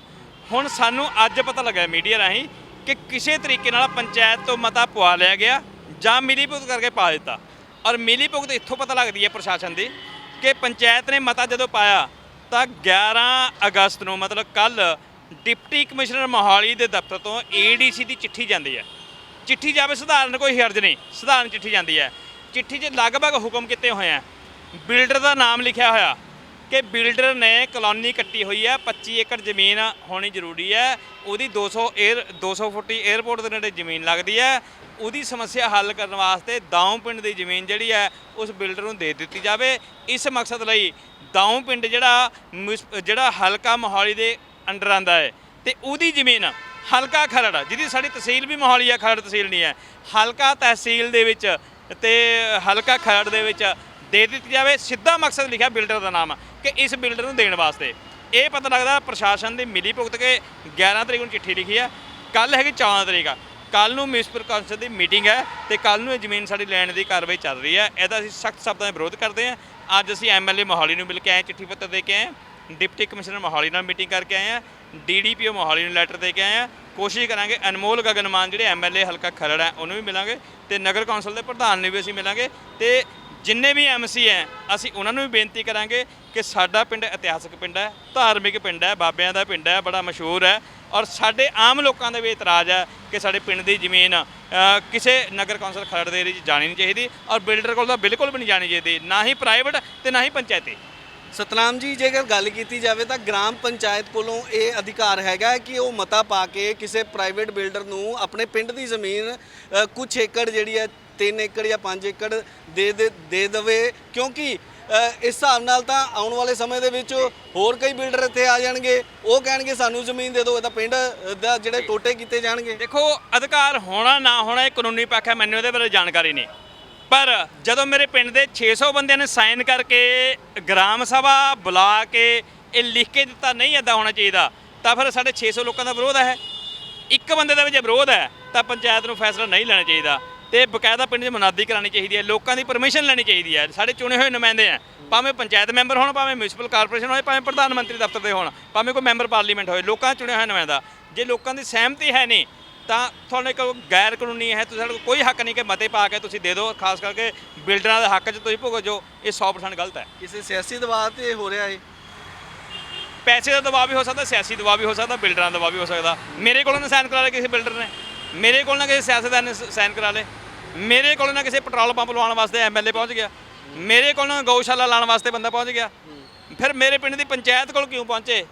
ਹੁਣ ਸਾਨੂੰ ਅੱਜ ਪਤਾ ਲੱਗਾ ਮੀਡੀਆ ਰਾਹੀਂ ਕਿ ਕਿਸੇ ਤਰੀਕੇ ਨਾਲ ਪੰਚਾਇਤ ਤੋਂ ਮਤਾ ਪਵਾ ਲਿਆ ਗਿਆ ਜਾਂ ਮਿਲੀ ਭੁਗਤ ਕਰਕੇ ਪਾ ਦਿੱਤਾ। ਔਰ ਮਿਲੀ ਭੁਗਤ ਇੱਥੋਂ ਪਤਾ ਲੱਗਦੀ ਹੈ ਪ੍ਰਸ਼ਾਸਨ ਦੀ ਕਿ ਪੰਚਾਇਤ ਨੇ ਮਤਾ ਜਦੋਂ ਪਾਇਆ ਤਾਂ 11 ਅਗਸਤ ਨੂੰ, ਮਤਲਬ ਕੱਲ ਡਿਪਟੀ ਕਮਿਸ਼ਨਰ ਮੋਹਾਲੀ ਦੇ ਦਫ਼ਤਰ ਤੋਂ ਏਡੀਸੀ ਦੀ ਚਿੱਠੀ ਜਾਂਦੀ ਹੈ। ਚਿੱਠੀ ਜਾਵੇ ਸਧਾਰਨ ਕੋਈ ਹਰਜ ਨਹੀਂ, ਸਧਾਰਨ ਚਿੱਠੀ ਜਾਂਦੀ ਹੈ। ਚਿੱਠੀ 'ਚ ਲਗਭਗ ਹੁਕਮ ਕੀਤੇ ਹੋਏ ਆ ਬਿਲਡਰ ਦਾ ਨਾਮ ਲਿਖਿਆ ਹੋਇਆ ਕਿ ਬਿਲਡਰ ਨੇ ਕਲੋਨੀ ਕੱਟੀ ਹੋਈ ਹੈ 25 ਏਕੜ ਜ਼ਮੀਨ ਹੋਣੀ ਜ਼ਰੂਰੀ ਹੈ। ਉਹਦੀ 200 에ਅਰ 200 ਫੁੱਟੀ 에ਅਰਪੋਰਟ ਦੇ ਨੇੜੇ ਜ਼ਮੀਨ ਲੱਗਦੀ ਹੈ। ਉਹਦੀ ਸਮੱਸਿਆ ਹੱਲ ਕਰਨ ਵਾਸਤੇ ਦਾਊ ਪਿੰਡ ਦੀ ਜ਼ਮੀਨ ਜਿਹੜੀ ਹੈ, ਉਸ ਬਿਲਡਰ ਨੂੰ ਦੇ ਦਿੱਤੀ ਜਾਵੇ। ਇਸ ਮਕਸਦ ਲਈ ਦਾਊ ਪਿੰਡ ਜਿਹੜਾ ਮਿਊਂਸ- ਜਿਹੜਾ ਹਲਕਾ ਮੋਹਾਲੀ ਦੇ ਅੰਡਰ ਆਂਦਾ ਹੈ ਤੇ ਉਹਦੀ ਜ਼ਮੀਨ ਹਲਕਾ ਖਰੜ ਜਿਹਦੀ ਸਾਡੀ ਤਹਿਸੀਲ ਵੀ ਮੋਹਾਲੀ ਹੈ ਖਰੜ ਤਹਿਸੀਲ ਨਹੀਂ ਹੈ। ਹਲਕਾ ਤਹਿਸੀਲ ਦੇ ਵਿੱਚ ਤੇ ਹਲਕਾ ਖਰੜ ਦੇ ਵਿੱਚ ਦੇ ਦਿੱਤੀ ਜਾਵੇ, ਸਿੱਧਾ ਮਕਸਦ ਲਿਖਿਆ ਬਿਲਡਰ ਦਾ ਨਾਮ, ਕਿ ਇਸ ਬਿਲਡਰ ਨੂੰ ਦੇਣ ਵਾਸਤੇ। ਇਹ ਪਤਾ ਲੱਗਦਾ ਪ੍ਰਸ਼ਾਸਨ ਦੀ ਮਿਲੀ ਭੁਗਤ ਕੇ 11 ਤਰੀਕ ਨੂੰ ਚਿੱਠੀ ਲਿਖੀ ਹੈ ਕੱਲ ਹੈਗੀ 14 ਤਰੀਕ ਆ। ਕੱਲ ਨੂੰ ਮਿਊਨਿਸਪਲ ਕੌਂਸਲ ਦੀ ਮੀਟਿੰਗ ਹੈ ਤੇ ਕੱਲ ਨੂੰ ਇਹ ਜ਼ਮੀਨ ਸਾਡੀ ਲੈਣ ਦੀ ਕਾਰਵਾਈ ਚੱਲ ਰਹੀ ਹੈ। ਇਹਦਾ ਅਸੀਂ ਸਖਤ ਸ਼ਬਦਾਂ ਵਿੱਚ ਵਿਰੋਧ ਕਰਦੇ ਹਾਂ। ਅੱਜ ਅਸੀਂ ਐਮਐਲਏ ਮੋਹਾਲੀ ਨੂੰ ਮਿਲ ਕੇ ਆਏ, ਚਿੱਠੀ ਪੱਤਰ ਦੇ ਕੇ ਆਏ। ਡਿਪਟੀ ਕਮਿਸ਼ਨਰ ਮੋਹਾਲੀ ਨਾਲ ਮੀਟਿੰਗ ਕਰਕੇ ਆਏ ਆ। ਡੀਡੀਪੀਓ ਮੋਹਾਲੀ ਨੂੰ ਲੈਟਰ ਦੇ ਕੇ ਆਏ ਆ। ਕੋਸ਼ਿਸ਼ ਕਰਾਂਗੇ ਅਨਮੋਲ ਗਗਨਮਾਨ ਜਿਹੜੇ ਐਮਐਲਏ ਹਲਕਾ ਖਰੜ ਹੈ, ਉਹਨੂੰ ਵੀ ਮਿਲਾਂਗੇ ਤੇ ਨਗਰ ਕੌਂਸਲ ਦੇ ਪ੍ਰਧਾਨ ਨੂੰ ਵੀ ਅਸੀਂ ਮਿਲਾਂਗੇ ਤੇ ਜਿੰਨੇ ਵੀ ਐਮਸੀ ਹੈ, ਅਸੀਂ ਉਹਨਾਂ ਨੂੰ ਵੀ ਬੇਨਤੀ ਕਰਾਂਗੇ ਕਿ ਸਾਡਾ ਪਿੰਡ ਇਤਿਹਾਸਕ ਪਿੰਡ ਹੈ, ਧਾਰਮਿਕ ਪਿੰਡ ਹੈ, ਬਾਬਿਆਂ ਦਾ ਪਿੰਡ ਹੈ, ਬੜਾ ਮਸ਼ਹੂਰ ਹੈ ਔਰ ਸਾਡੇ ਆਮ ਲੋਕਾਂ ਦਾ ਵੀ ਇਤਰਾਜ਼ ਹੈ ਕਿ ਸਾਡੇ ਪਿੰਡ ਦੀ ਜ਼ਮੀਨ ਕਿਸੇ ਨਗਰ ਕੌਂਸਲ ਖਰੜ ਦੇ ਏਰੀਏ 'ਚ ਜਾਣੀ ਨਹੀਂ ਚਾਹੀਦੀ ਔਰ ਬਿਲਡਰ ਕੋਲ ਤਾਂ ਬਿਲਕੁਲ ਵੀ ਨਹੀਂ ਜਾਣੀ ਚਾਹੀਦੀ, ਨਾ ਹੀ ਪ੍ਰਾਈਵੇਟ ਤੇ ਨਾ ਹੀ ਪੰਚਾਇਤੀ। ਸਤਨਾਮ ਜੀ ਜੇਕਰ ਗੱਲ ਕੀਤੀ ਜਾਵੇ ਤਾਂ ਗ੍ਰਾਮ ਪੰਚਾਇਤ ਕੋਲੋਂ ਇਹ ਅਧਿਕਾਰ ਹੈਗਾ ਕਿ ਉਹ ਮਤਾ ਪਾ ਕੇ ਕਿਸੇ ਪ੍ਰਾਈਵੇਟ ਬਿਲਡਰ ਨੂੰ ਆਪਣੇ ਪਿੰਡ ਦੀ ਜ਼ਮੀਨ ਕੁਛ ਏਕੜ ਜਿਹੜੀ ਹੈ 3 ਏਕੜ ਜਾਂ 5 ਏਕੜ ਦੇ ਦੇ ਦੇ ਦੇਵੇ। ਕਿਉਂਕਿ ਇਸ ਹਿਸਾਬ ਨਾਲ ਤਾਂ ਆਉਣ ਵਾਲੇ ਸਮੇਂ ਦੇ ਵਿੱਚ ਹੋਰ ਕਈ ਬਿਲਡਰ ਇੱਥੇ ਆ ਜਾਣਗੇ। ਉਹ ਕਹਿਣਗੇ ਸਾਨੂੰ ਜ਼ਮੀਨ ਦੇ ਦਿਓ ਇਹ ਤਾਂ ਪਿੰਡ ਦਾ ਜਿਹੜੇ ਟੋਟੇ ਕੀਤੇ ਜਾਣਗੇ। ਦੇਖੋ ਅਧਿਕਾਰ ਹੋਣਾ ਨਾ ਹੋਣਾ ਇਹ ਕਾਨੂੰਨੀ ਪੱਖ ਹੈ ਮੈਨੂੰ ਇਹਦੇ ਬਾਰੇ ਜਾਣਕਾਰੀ ਨਹੀਂ। ਪਰ ਜਦੋਂ ਮੇਰੇ ਪਿੰਡ ਦੇ 600 ਬੰਦਿਆਂ ਨੇ ਸਾਈਨ ਕਰਕੇ ਗ੍ਰਾਮ ਸਭਾ ਬੁਲਾ ਕੇ ਇਹ ਲਿਖ ਕੇ ਦਿੱਤਾ ਨਹੀਂ ਇਦਾਂ ਹੋਣਾ ਚਾਹੀਦਾ, ਤਾਂ ਫਿਰ ਸਾਡੇ 600 ਲੋਕਾਂ ਦਾ ਵਿਰੋਧ ਹੈ। ਇੱਕ ਬੰਦੇ ਦਾ ਵੀ ਜੇ ਵਿਰੋਧ ਹੈ, ਤਾਂ ਪੰਚਾਇਤ ਨੂੰ ਫੈਸਲਾ ਨਹੀਂ ਲੈਣਾ ਚਾਹੀਦਾ ਤੇ ਬਕਾਇਦਾ ਪਿੰਡ 'ਚ ਮਨਾਦੀ ਕਰਾਣੀ ਚਾਹੀਦੀ ਹੈ, ਲੋਕਾਂ ਦੀ ਪਰਮਿਸ਼ਨ ਲੈਣੀ ਚਾਹੀਦੀ ਹੈ। ਸਾਡੇ ਚੁਣੇ ਹੋਏ ਨੁਮਾਇੰਦੇ ਆ ਭਾਵੇਂ ਪੰਚਾਇਤ ਮੈਂਬਰ ਹੋਣ, ਭਾਵੇਂ ਮਿਊਨਿਸਪਲ ਕਾਰਪੋਰੇਸ਼ਨ ਹੋਏ, ਭਾਵੇਂ ਪ੍ਰਧਾਨ ਮੰਤਰੀ ਦਫ਼ਤਰ ਦੇ ਹੋਣ, ਭਾਵੇਂ ਕੋਈ ਮੈਂਬਰ ਪਾਰਲੀਮੈਂਟ ਹੋਏ, ਲੋਕਾਂ ਦਾ ਚੁਣਿਆ ਹੋਇਆ ਨੁਮਾਇੰਦਾ, ਜੇ ਲੋਕਾਂ ਦੀ ਸਹਿਮਤੀ ਹੈ ਨਹੀਂ ਤਾਂ ਤੁਹਾਨੂੰ ਇੱਕ ਗੈਰ ਕਾਨੂੰਨੀ ਹੈ ਤੁਸੀਂ ਸਾਡੇ ਕੋਲ ਕੋਈ ਹੱਕ ਨਹੀਂ ਕਿ ਮਤੇ ਪਾ ਕੇ ਤੁਸੀਂ ਦੇ ਦਿਓ ਖਾਸ ਕਰਕੇ ਬਿਲਡਰਾਂ ਦੇ ਹੱਕ 'ਚ ਤੁਸੀਂ ਭੁਗੋ ਜੋ ਇਹ 100% ਗਲਤ ਹੈ। ਕਿਸੇ ਸਿਆਸੀ ਦਬਾਅ ਤੇ ਹੋ ਰਿਹਾ ਹੈ ਪੈਸੇ ਦਾ ਦਬਾਅ ਵੀ ਹੋ ਸਕਦਾ ਸਿਆਸੀ ਦਬਾਅ ਵੀ ਹੋ ਸਕਦਾ ਬਿਲਡਰਾਂ ਦਾ ਦਬਾਅ ਵੀ ਹੋ ਸਕਦਾ। ਮੇਰੇ ਕੋਲੋਂ ਨਾ ਸਾਈਨ ਕਰਾ ਲਏ ਕਿਸੇ ਬਿਲਡਰ ਨੇ। ਮੇਰੇ ਕੋਲ ਨਾ ਕਿਸੇ ਸਿਆਸਤਦਾਨ ਨੇ ਸਾਈਨ ਕਰਾ ਲਏ। ਮੇਰੇ ਕੋਲ ਨਾ ਕਿਸੇ ਪੈਟਰੋਲ ਪੰਪ ਲਵਾਉਣ ਵਾਸਤੇ ਐਮਐਲਏ ਪਹੁੰਚ ਗਿਆ। ਮੇਰੇ ਕੋਲ ਨਾ ਗਊਸ਼ਾਲਾ ਲਾਉਣ ਵਾਸਤੇ ਬੰਦਾ ਪਹੁੰਚ ਗਿਆ। ਫਿਰ ਮੇਰੇ ਪਿੰਡ ਦੀ ਪੰਚਾਇਤ ਕੋਲ ਕਿਉਂ ਪਹੁੰਚੇ?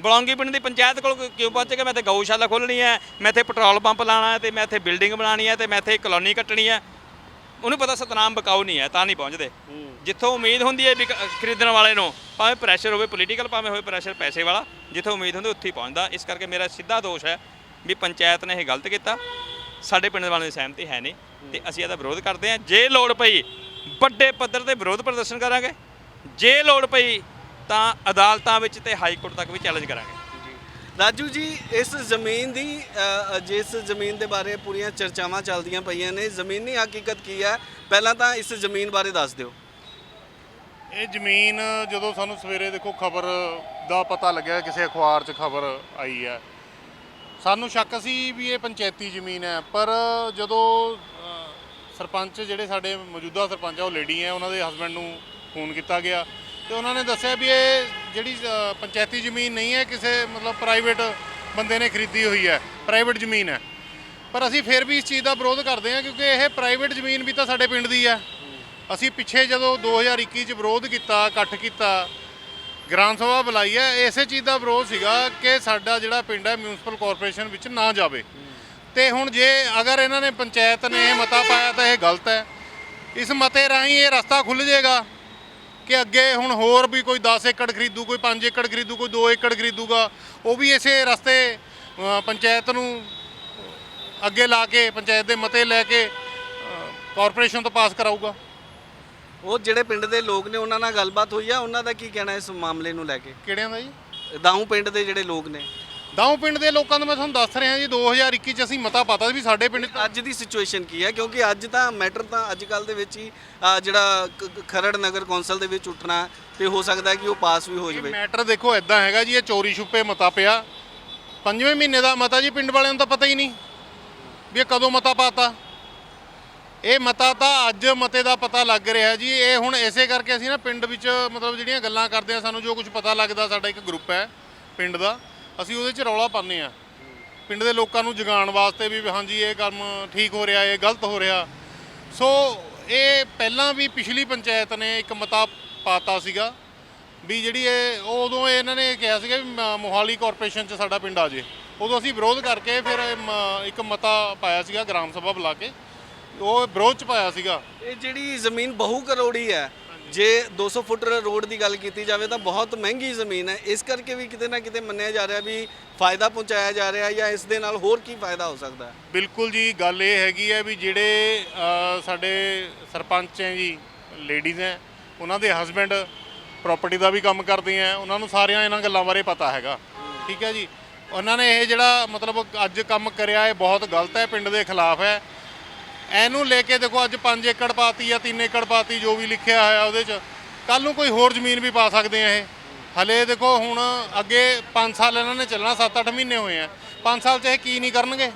ਬਲੌਂਗੀ ਪਿੰਡ ਦੀ ਪੰਚਾਇਤ ਕੋਲ ਕਿਉਂ- ਕਿਉਂ ਪਹੁੰਚੇ ਕਿ ਮੈਂ ਇੱਥੇ ਗਊਸ਼ਾਲਾ ਖੋਲਣੀ ਹੈ ਮੈਂ ਇੱਥੇ ਪੈਟਰੋਲ ਪੰਪ ਲਾਉਣਾ ਹੈ ਤੇ ਮੈਂ ਇੱਥੇ ਬਿਲਡਿੰਗ ਬਣਾਉਣੀ ਹੈ ਤੇ ਮੈਂ ਇੱਥੇ ਕਲੋਨੀ ਕੱਟਣੀ ਹੈ। ਉਹਨੂੰ ਪਤਾ ਸਤਨਾਮ ਬਕਾਊ ਨਹੀਂ ਹੈ ਤਾਂ ਨਹੀਂ ਪਹੁੰਚਦੇ। ਜਿੱਥੋਂ ਉਮੀਦ ਹੁੰਦੀ ਹੈ ਵੀ ਖਰੀਦਣ ਵਾਲੇ ਨੂੰ ਭਾਵੇਂ ਪ੍ਰੈਸ਼ਰ ਹੋਵੇ ਪੋਲੀਟੀਕਲ ਭਾਵੇਂ ਹੋਵੇ ਪ੍ਰੈਸ਼ਰ ਪੈਸੇ ਵਾਲਾ ਜਿੱਥੋਂ ਉਮੀਦ ਹੁੰਦੀ ਉੱਥੇ ਹੀ ਪਹੁੰਚਦਾ। ਇਸ ਕਰਕੇ ਮੇਰਾ ਸਿੱਧਾ ਦੋਸ਼ ਹੈ ਵੀ ਪੰਚਾਇਤ ਨੇ ਇਹ ਗਲਤ ਕੀਤਾ। ਸਾਡੇ ਪਿੰਡ ਵਾਲਿਆਂ ਦੀ ਸਹਿਮਤੀ ਹੈ ਨਹੀਂ ਤੇ ਅਸੀਂ ਇਹਦਾ ਵਿਰੋਧ ਕਰਦੇ ਹਾਂ। ਜੇ ਲੋੜ ਪਈ ਵੱਡੇ ਪੱਧਰ ਤੇ ਵਿਰੋਧ ਪ੍ਰਦਰਸ਼ਨ ਕਰਾਂਗੇ। ਜੇ ਲੋੜ ਪਈ ਤਾਂ ਅਦਾਲਤਾਂ ਵਿੱਚ ਤੇ ਹਾਈ ਕੋਰਟ ਤੱਕ ਵੀ ਚੈਲੰਜ ਕਰਾਂਗੇ। ਰਾਜੂ ਜੀ ਇਸ ਜ਼ਮੀਨ ਦੀ ਅ, ਜਿਸ ਜ਼ਮੀਨ ਦੇ ਬਾਰੇ ਪੂਰੀਆਂ ਚਰਚਾਵਾਂ ਚੱਲਦੀਆਂ ਪਈਆਂ ਨੇ ਜ਼ਮੀਨੀ ਹਕੀਕਤ ਕੀ ਹੈ? ਪਹਿਲਾਂ ਤਾਂ ਇਸ ਜ਼ਮੀਨ ਬਾਰੇ ਦੱਸ ਦਿਓ। ਇਹ ਜ਼ਮੀਨ ਜਦੋਂ ਸਾਨੂੰ ਸਵੇਰੇ ਦੇਖੋ ਖਬਰ ਦਾ ਪਤਾ ਲੱਗਿਆ ਕਿਸੇ ਅਖਬਾਰ 'ਚ ਖਬਰ ਆਈ ਹੈ। ਸਾਨੂੰ ਸ਼ੱਕ ਸੀ ਵੀ ਇਹ ਪੰਚਾਇਤੀ ਜ਼ਮੀਨ ਹੈ ਪਰ ਜਦੋਂ ਅ, ਸਰਪੰਚ ਜਿਹੜੇ ਸਾਡੇ ਮੌਜੂਦਾ ਸਰਪੰਚ ਆ ਉਹ ਲੇਡੀ ਹੈ ਉਹਨਾਂ ਦੇ ਹਸਬੰਡ ਨੂੰ ਫੋਨ ਕੀਤਾ ਗਿਆ। ਤੇ ਉਹਨਾਂ ਨੇ ਦੱਸਿਆ ਵੀ ਇਹ ਜਿਹੜੀ ਅ, ਪੰਚਾਇਤੀ ਜ਼ਮੀਨ ਨਹੀਂ ਹੈ ਕਿਸੇ ਮਤਲਬ ਪ੍ਰਾਈਵੇਟ ਬੰਦੇ ਨੇ ਖਰੀਦੀ ਹੋਈ ਹੈ ਪ੍ਰਾਈਵੇਟ ਜ਼ਮੀਨ ਹੈ। ਪਰ ਅਸੀਂ ਫਿਰ ਵੀ ਇਸ ਚੀਜ਼ ਦਾ ਵਿਰੋਧ ਕਰਦੇ ਹਾਂ ਕਿਉਂਕਿ ਇਹ ਪ੍ਰਾਈਵੇਟ ਜ਼ਮੀਨ ਵੀ ਤਾਂ ਸਾਡੇ ਪਿੰਡ ਦੀ ਹੈ। ਅਸੀਂ ਪਿੱਛੇ ਜਦੋਂ 2021 ਚ ਵਿਰੋਧ ਕੀਤਾ ਇਕੱਠ ਕੀਤਾ ਗ੍ਰਾਮ ਸਭਾ ਬੁਲਾਈ ਹੈ ਇਸੇ ਚੀਜ਼ ਦਾ ਵਿਰੋਧ ਸੀਗਾ ਕਿ ਸਾਡਾ ਜਿਹੜਾ ਪਿੰਡ ਹੈ ਮਿਊਨਿਸਪਲ ਕਾਰਪੋਰੇਸ਼ਨ ਵਿੱਚ ਨਾ ਜਾਵੇ। ਤੇ ਹੁਣ ਜੇ ਅਗਰ ਇਹਨਾਂ ਨੇ ਪੰਚਾਇਤ ਨੇ ਇਹ ਮਤਾ ਪਾਇਆ ਤਾਂ ਇਹ ਗਲਤ ਹੈ। ਇਸ ਮਤੇ ਰਾਹੀਂ ਇਹ ਰਸਤਾ ਖੁੱਲ੍ਹ ਜਾਏਗਾ। ਕਿ ਅੱਗੇ ਹੁਣ ਹੋਰ ਵੀ ਕੋਈ 10 ਏਕੜ ਖਰੀਦੂ ਕੋਈ 5 ਏਕੜ ਖਰੀਦੂ ਕੋਈ 2 ਏਕੜ ਖਰੀਦੂਗਾ ਉਹ ਵੀ ਇਸੇ ਰਸਤੇ ਪੰਚਾਇਤ ਨੂੰ ਅੱਗੇ ਲਾ ਕੇ ਪੰਚਾਇਤ ਦੇ ਮਤੇ ਲੈ ਕੇ ਕਾਰਪੋਰੇਸ਼ਨ ਤੋਂ ਪਾਸ ਕਰਾਊਗਾ। ਉਹ ਜਿਹੜੇ ਪਿੰਡ ਦੇ ਲੋਕ ਨੇ ਉਹਨਾਂ ਨਾਲ ਗੱਲਬਾਤ ਹੋਈ ਆ? ਉਹਨਾਂ ਦਾ ਕੀ ਕਹਿਣਾ ਇਸ ਮਾਮਲੇ ਨੂੰ ਲੈ ਕੇ? ਕਿਹੜਿਆਂ ਦਾ ਜੀ? ਦਾਊ ਪਿੰਡ ਦੇ ਜਿਹੜੇ ਲੋਕ ਨੇ। ਦਾਉ ਪਿੰਡ ਦੇ ਲੋਕਾਂ ਦਾ ਮੈਂ ਤੁਹਾਨੂੰ ਦੱਸ ਰਿਹਾ ਜੀ 2021 ਚ ਅਸੀਂ ਮਤਾ ਪਾਤਾ ਵੀ ਸਾਡੇ ਪਿੰਡ ਅੱਜ ਦੀ ਸਿਚੁਏਸ਼ਨ ਕੀ ਹੈ? ਕਿਉਂਕਿ ਅੱਜ ਤਾਂ ਮੈਟਰ ਤਾਂ ਅੱਜ ਕੱਲ ਦੇ ਵਿੱਚ ਹੀ ਜਿਹੜਾ ਕ- ਖਰੜ ਨਗਰ ਕੌਂਸਲ ਦੇ ਵਿੱਚ ਉੱਠਣਾ ਤੇ ਹੋ ਸਕਦਾ ਹੈ ਕਿ ਉਹ ਪਾਸ ਵੀ ਹੋ ਜਾਵੇ। ਮੈਟਰ ਦੇਖੋ ਇਦਾਂ ਹੈਗਾ ਜੀ ਇਹ ਚੋਰੀ ਛੁਪੇ ਮਤਾ ਪਿਆ। ਪੰਜਵੇਂ ਮਹੀਨੇ ਦਾ ਮਤਾ ਜੀ ਪਿੰਡ ਵਾਲਿਆਂ ਨੂੰ ਤਾਂ ਪਤਾ ਹੀ ਨਹੀਂ ਵੀ ਇਹ ਕਦੋਂ ਮਤਾ ਪਾਤਾ। ਇਹ ਮਤਾ ਤਾਂ ਅੱਜ ਮਤੇ ਦਾ ਪਤਾ ਲੱਗ ਰਿਹਾ ਜੀ। ਇਹ ਹੁਣ ਇਸੇ ਕਰਕੇ ਅਸੀਂ ਨਾ ਪਿੰਡ ਵਿੱਚ ਮਤਲਬ ਜਿਹੜੀਆਂ ਗੱਲਾਂ ਕਰਦੇ ਆ ਸਾਨੂੰ ਜੋ ਕੁਝ ਪਤਾ ਲੱਗਦਾ ਸਾਡਾ ਇੱਕ ਗਰੁੱਪ ਹੈ ਪਿੰਡ ਦਾ। ਅਸੀਂ ਉਹਦੇ 'ਚ ਰੌਲਾ ਪਾਉਂਦੇ ਆ ਪਿੰਡ ਦੇ ਲੋਕਾਂ ਨੂੰ ਜਗਾਉਣ ਵਾਸਤੇ ਵੀ ਹਾਂਜੀ, ਇਹ ਕੰਮ ਠੀਕ ਹੋ ਰਿਹਾ, ਇਹ ਗਲਤ ਹੋ ਰਿਹਾ। ਸੋ ਇਹ ਪਹਿਲਾਂ ਵੀ ਪਿਛਲੀ ਪੰਚਾਇਤ ਨੇ ਇੱਕ ਮਤਾ ਪਾਤਾ ਸੀਗਾ ਵੀ ਜਿਹੜੀ ਇਹ ਉਹ ਉਦੋਂ ਇਹਨਾਂ ਨੇ ਕਿਹਾ ਸੀਗਾ ਵੀ ਮ- ਮੋਹਾਲੀ ਕਾਰਪੋਰੇਸ਼ਨ 'ਚ ਸਾਡਾ ਪਿੰਡ ਆ ਜੇ। ਉਦੋਂ ਅਸੀਂ ਵਿਰੋਧ ਕਰਕੇ ਫਿਰ ਇਹ ਮ- ਇੱਕ ਮਤਾ ਪਾਇਆ ਸੀਗਾ ਗ੍ਰਾਮ ਸਭਾ ਬੁਲਾ ਕੇ। ਉਹ ਵਿਰੋਧ 'ਚ ਪਾਇਆ ਸੀਗਾ। ਇਹ ਜਿਹੜੀ ਜ਼ਮੀਨ ਬਹੁ ਕਰੋੜੀ ਹੈ ਜੇ 200 ਫੁੱਟ ਰੋਡ ਦੀ ਗੱਲ ਕੀਤੀ ਜਾਵੇ ਤਾਂ ਬਹੁਤ ਮਹਿੰਗੀ ਜ਼ਮੀਨ ਹੈ। ਇਸ ਕਰਕੇ ਵੀ ਕਿਤੇ ਨਾ ਕਿਤੇ ਮੰਨਿਆ ਜਾ ਰਿਹਾ ਵੀ ਫਾਇਦਾ ਪਹੁੰਚਾਇਆ ਜਾ ਰਿਹਾ ਜਾਂ ਇਸ ਦੇ ਨਾਲ ਹੋਰ ਕੀ ਫਾਇਦਾ ਹੋ ਸਕਦਾ ਹੈ? ਬਿਲਕੁਲ ਜੀ, ਗੱਲ ਇਹ ਹੈਗੀ ਹੈ ਵੀ ਜਿਹੜੇ ਸਾਡੇ ਸਰਪੰਚ ਹੈ ਜੀ ਲੇਡੀਜ਼ ਹੈ, ਉਹਨਾਂ ਦੇ ਹਸਬੰਡ ਪ੍ਰਾਪਰਟੀ ਦਾ ਵੀ ਕੰਮ ਕਰਦੇ ਆ ਉਹਨਾਂ ਨੂੰ ਸਾਰਿਆਂ ਇਹਨਾਂ ਗੱਲਾਂ ਬਾਰੇ ਪਤਾ ਹੈਗਾ। ਠੀਕ ਹੈ ਜੀ। ਉਹਨਾਂ ਨੇ ਇਹ ਜਿਹੜਾ ਮਤਲਬ ਅੱਜ ਕੰਮ ਕਰਿਆ ਇਹ ਬਹੁਤ ਗਲਤ ਹੈ, ਪਿੰਡ ਦੇ ਖਿਲਾਫ ਹੈ। ਇਹਨੂੰ ਲੈ ਕੇ ਦੇਖੋ ਅੱਜ 5 ਏਕੜ ਪਾਤੀ ਜਾਂ 3 ਏਕੜ ਪਾਤੀ ਜੋ ਵੀ ਲਿਖਿਆ ਹੋਇਆ ਉਹਦੇ 'ਚ। ਕੱਲ ਨੂੰ ਕੋਈ ਹੋਰ ਜ਼ਮੀਨ ਵੀ ਪਾ ਸਕਦੇ ਆ ਇਹ। ਹਲੇ ਦੇਖੋ ਹੁਣ ਅੱਗੇ 5 ਸਾਲ ਇਹਨਾਂ ਨੇ ਚੱਲਣਾ 7-8 ਮਹੀਨੇ ਹੋਏ ਆ। 5 ਸਾਲ 'ਚ ਇਹ ਕੀ ਨਹੀਂ ਕਰਨਗੇ?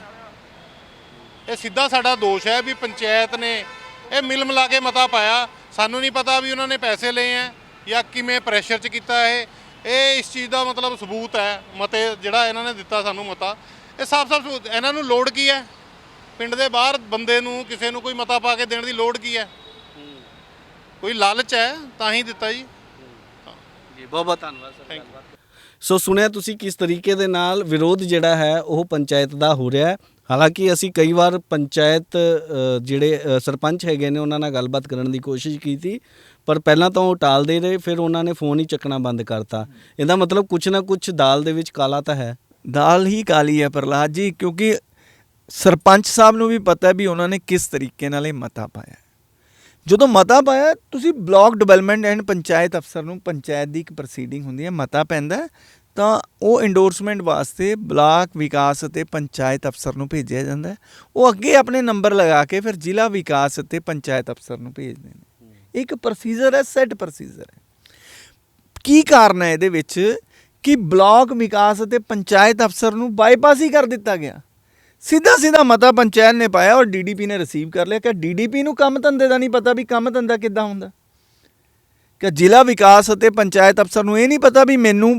ਇਹ ਸਿੱਧਾ ਸਾਡਾ ਦੋਸ਼ ਹੈ ਵੀ ਪੰਚਾਇਤ ਨੇ ਇਹ ਮਿਲ ਮਿਲਾ ਕੇ ਮਤਾ ਪਾਇਆ। ਸਾਨੂੰ ਨਹੀਂ ਪਤਾ ਵੀ ਉਹਨਾਂ ਨੇ ਪੈਸੇ ਲਏ ਆ ਜਾਂ ਕਿਵੇਂ ਪ੍ਰੈਸ਼ਰ 'ਚ ਕੀਤਾ ਇਹ। ਇਹ ਇਸ ਚੀਜ਼ ਦਾ ਮਤਲਬ ਸਬੂਤ ਹੈ। ਮਤੇ ਜਿਹੜਾ ਇਹਨਾਂ ਨੇ ਦਿੱਤਾ ਸਾਨੂੰ ਮਤਾ। ਇਹ ਸਾਫ਼-ਸਾਫ਼ ਇਹਨਾਂ ਨੂੰ ਲੋੜ ਕੀ ਹੈ? ਪਿੰਡ ਦੇ ਬਾਹਰ ਬੰਦੇ ਨੂੰ ਕਿਸੇ ਨੂੰ ਕੋਈ ਮਤਾ ਪਾ ਕੇ ਦੇਣ ਦੀ ਲੋੜ ਕੀ ਹੈ? ਕੋਈ ਲਾਲਚ ਹੈ? ਤਾਂ ਹੀ ਦਿੱਤਾ ਜੀ। ਜੀ ਬਹੁਤ ਬਹੁਤ ਧੰਨਵਾਦ ਸਰ ਸੋ ਸੁਣਿਆ ਤੁਸੀਂ ਕਿਸ ਤਰੀਕੇ ਦੇ ਨਾਲ ਵਿਰੋਧ ਜਿਹੜਾ ਹੈ ਉਹ ਪੰਚਾਇਤ ਦਾ ਹੋ ਰਿਹਾ ਹੈ। ਹਾਲਾਂਕਿ ਅਸੀਂ ਕਈ ਵਾਰ ਪੰਚਾਇਤ ਜਿਹੜੇ ਸਰਪੰਚ ਹੈਗੇ ਨੇ ਉਹਨਾਂ ਨਾਲ ਗੱਲਬਾਤ ਕਰਨ ਦੀ ਕੋਸ਼ਿਸ਼ ਕੀਤੀ। ਪਰ ਪਹਿਲਾਂ ਤਾਂ ਉਹ ਟਾਲਦੇ ਰਹੇ ਫਿਰ ਉਹਨਾਂ ਨੇ ਫੋਨ ਹੀ ਚੱਕਣਾ ਬੰਦ ਕਰਤਾ। ਇਹਦਾ ਮਤਲਬ ਕੁਝ ਨਾ ਕੁਝ ਦਾਲ ਦੇ ਵਿੱਚ ਕਾਲਾ ਤਾਂ ਹੈ। ਦਾਲ ਹੀ ਕਾਲੀ ਹੈ ਪ੍ਰਹਲਾਦ ਜੀ ਕਿਉਂਕਿ ਸਰਪੰਚ ਸਾਹਿਬ ਨੂੰ ਵੀ ਪਤਾ ਹੈ ਵੀ ਉਹਨਾਂ ਨੇ ਕਿਸ ਤਰੀਕੇ ਨਾਲ ਇਹ ਮਤਾ ਪਾਇਆ। ਜਦੋਂ ਮਤਾ ਪਾਇਆ, ਤੁਸੀਂ ਬਲਾਕ ਡਿਵੈਲਪਮੈਂਟ ਐਂਡ ਪੰਚਾਇਤ ਅਫਸਰ ਨੂੰ ਪੰਚਾਇਤ ਦੀ ਇੱਕ ਪ੍ਰੋਸੀਡਿੰਗ ਹੁੰਦੀ ਹੈ, ਮਤਾ ਪੈਂਦਾ ਤਾਂ ਉਹ ਇੰਡੋਰਸਮੈਂਟ ਵਾਸਤੇ ਬਲਾਕ ਵਿਕਾਸ ਅਤੇ ਪੰਚਾਇਤ ਅਫਸਰ ਨੂੰ ਭੇਜਿਆ ਜਾਂਦਾ ਉਹ ਅੱਗੇ ਆਪਣੇ ਨੰਬਰ ਲਗਾ ਕੇ ਫਿਰ ਜ਼ਿਲ੍ਹਾ ਵਿਕਾਸ ਅਤੇ ਪੰਚਾਇਤ ਅਫਸਰ ਨੂੰ ਭੇਜਦੇ ਨੇ। ਇੱਕ ਪ੍ਰੋਸੀਜਰ ਹੈ ਸੈੱਟ ਪ੍ਰੋਸੀਜਰ ਹੈ। ਕੀ ਕਾਰਨ ਹੈ ਇਹਦੇ ਵਿੱਚ ਕਿ ਬਲਾਕ ਵਿਕਾਸ ਅਤੇ ਪੰਚਾਇਤ ਅਫਸਰ ਨੂੰ ਬਾਈਪਾਸ ਹੀ ਕਰ ਦਿੱਤਾ ਗਿਆ? ਸਿੱਧਾ ਸਿੱਧਾ ਮਤਾ ਪੰਚਾਇਤ ਨੇ ਪਾਇਆ ਔਰ ਡੀਡੀਪੀ ਨੇ ਰਿਸੀਵ ਕਰ ਲਿਆ ਕਿ ਡੀਡੀਪੀ ਨੂੰ ਕੰਮ ਧੰਦੇ ਦਾ ਨਹੀਂ ਪਤਾ ਵੀ ਕੰਮ ਧੰਦਾ ਕਿੱਦਾਂ ਹੁੰਦਾ। ਕਿ ਜ਼ਿਲ੍ਹਾ ਵਿਕਾਸ ਅਤੇ ਪੰਚਾਇਤ ਅਫਸਰ ਨੂੰ ਇਹ ਨਹੀਂ ਪਤਾ ਵੀ ਮੈਨੂੰ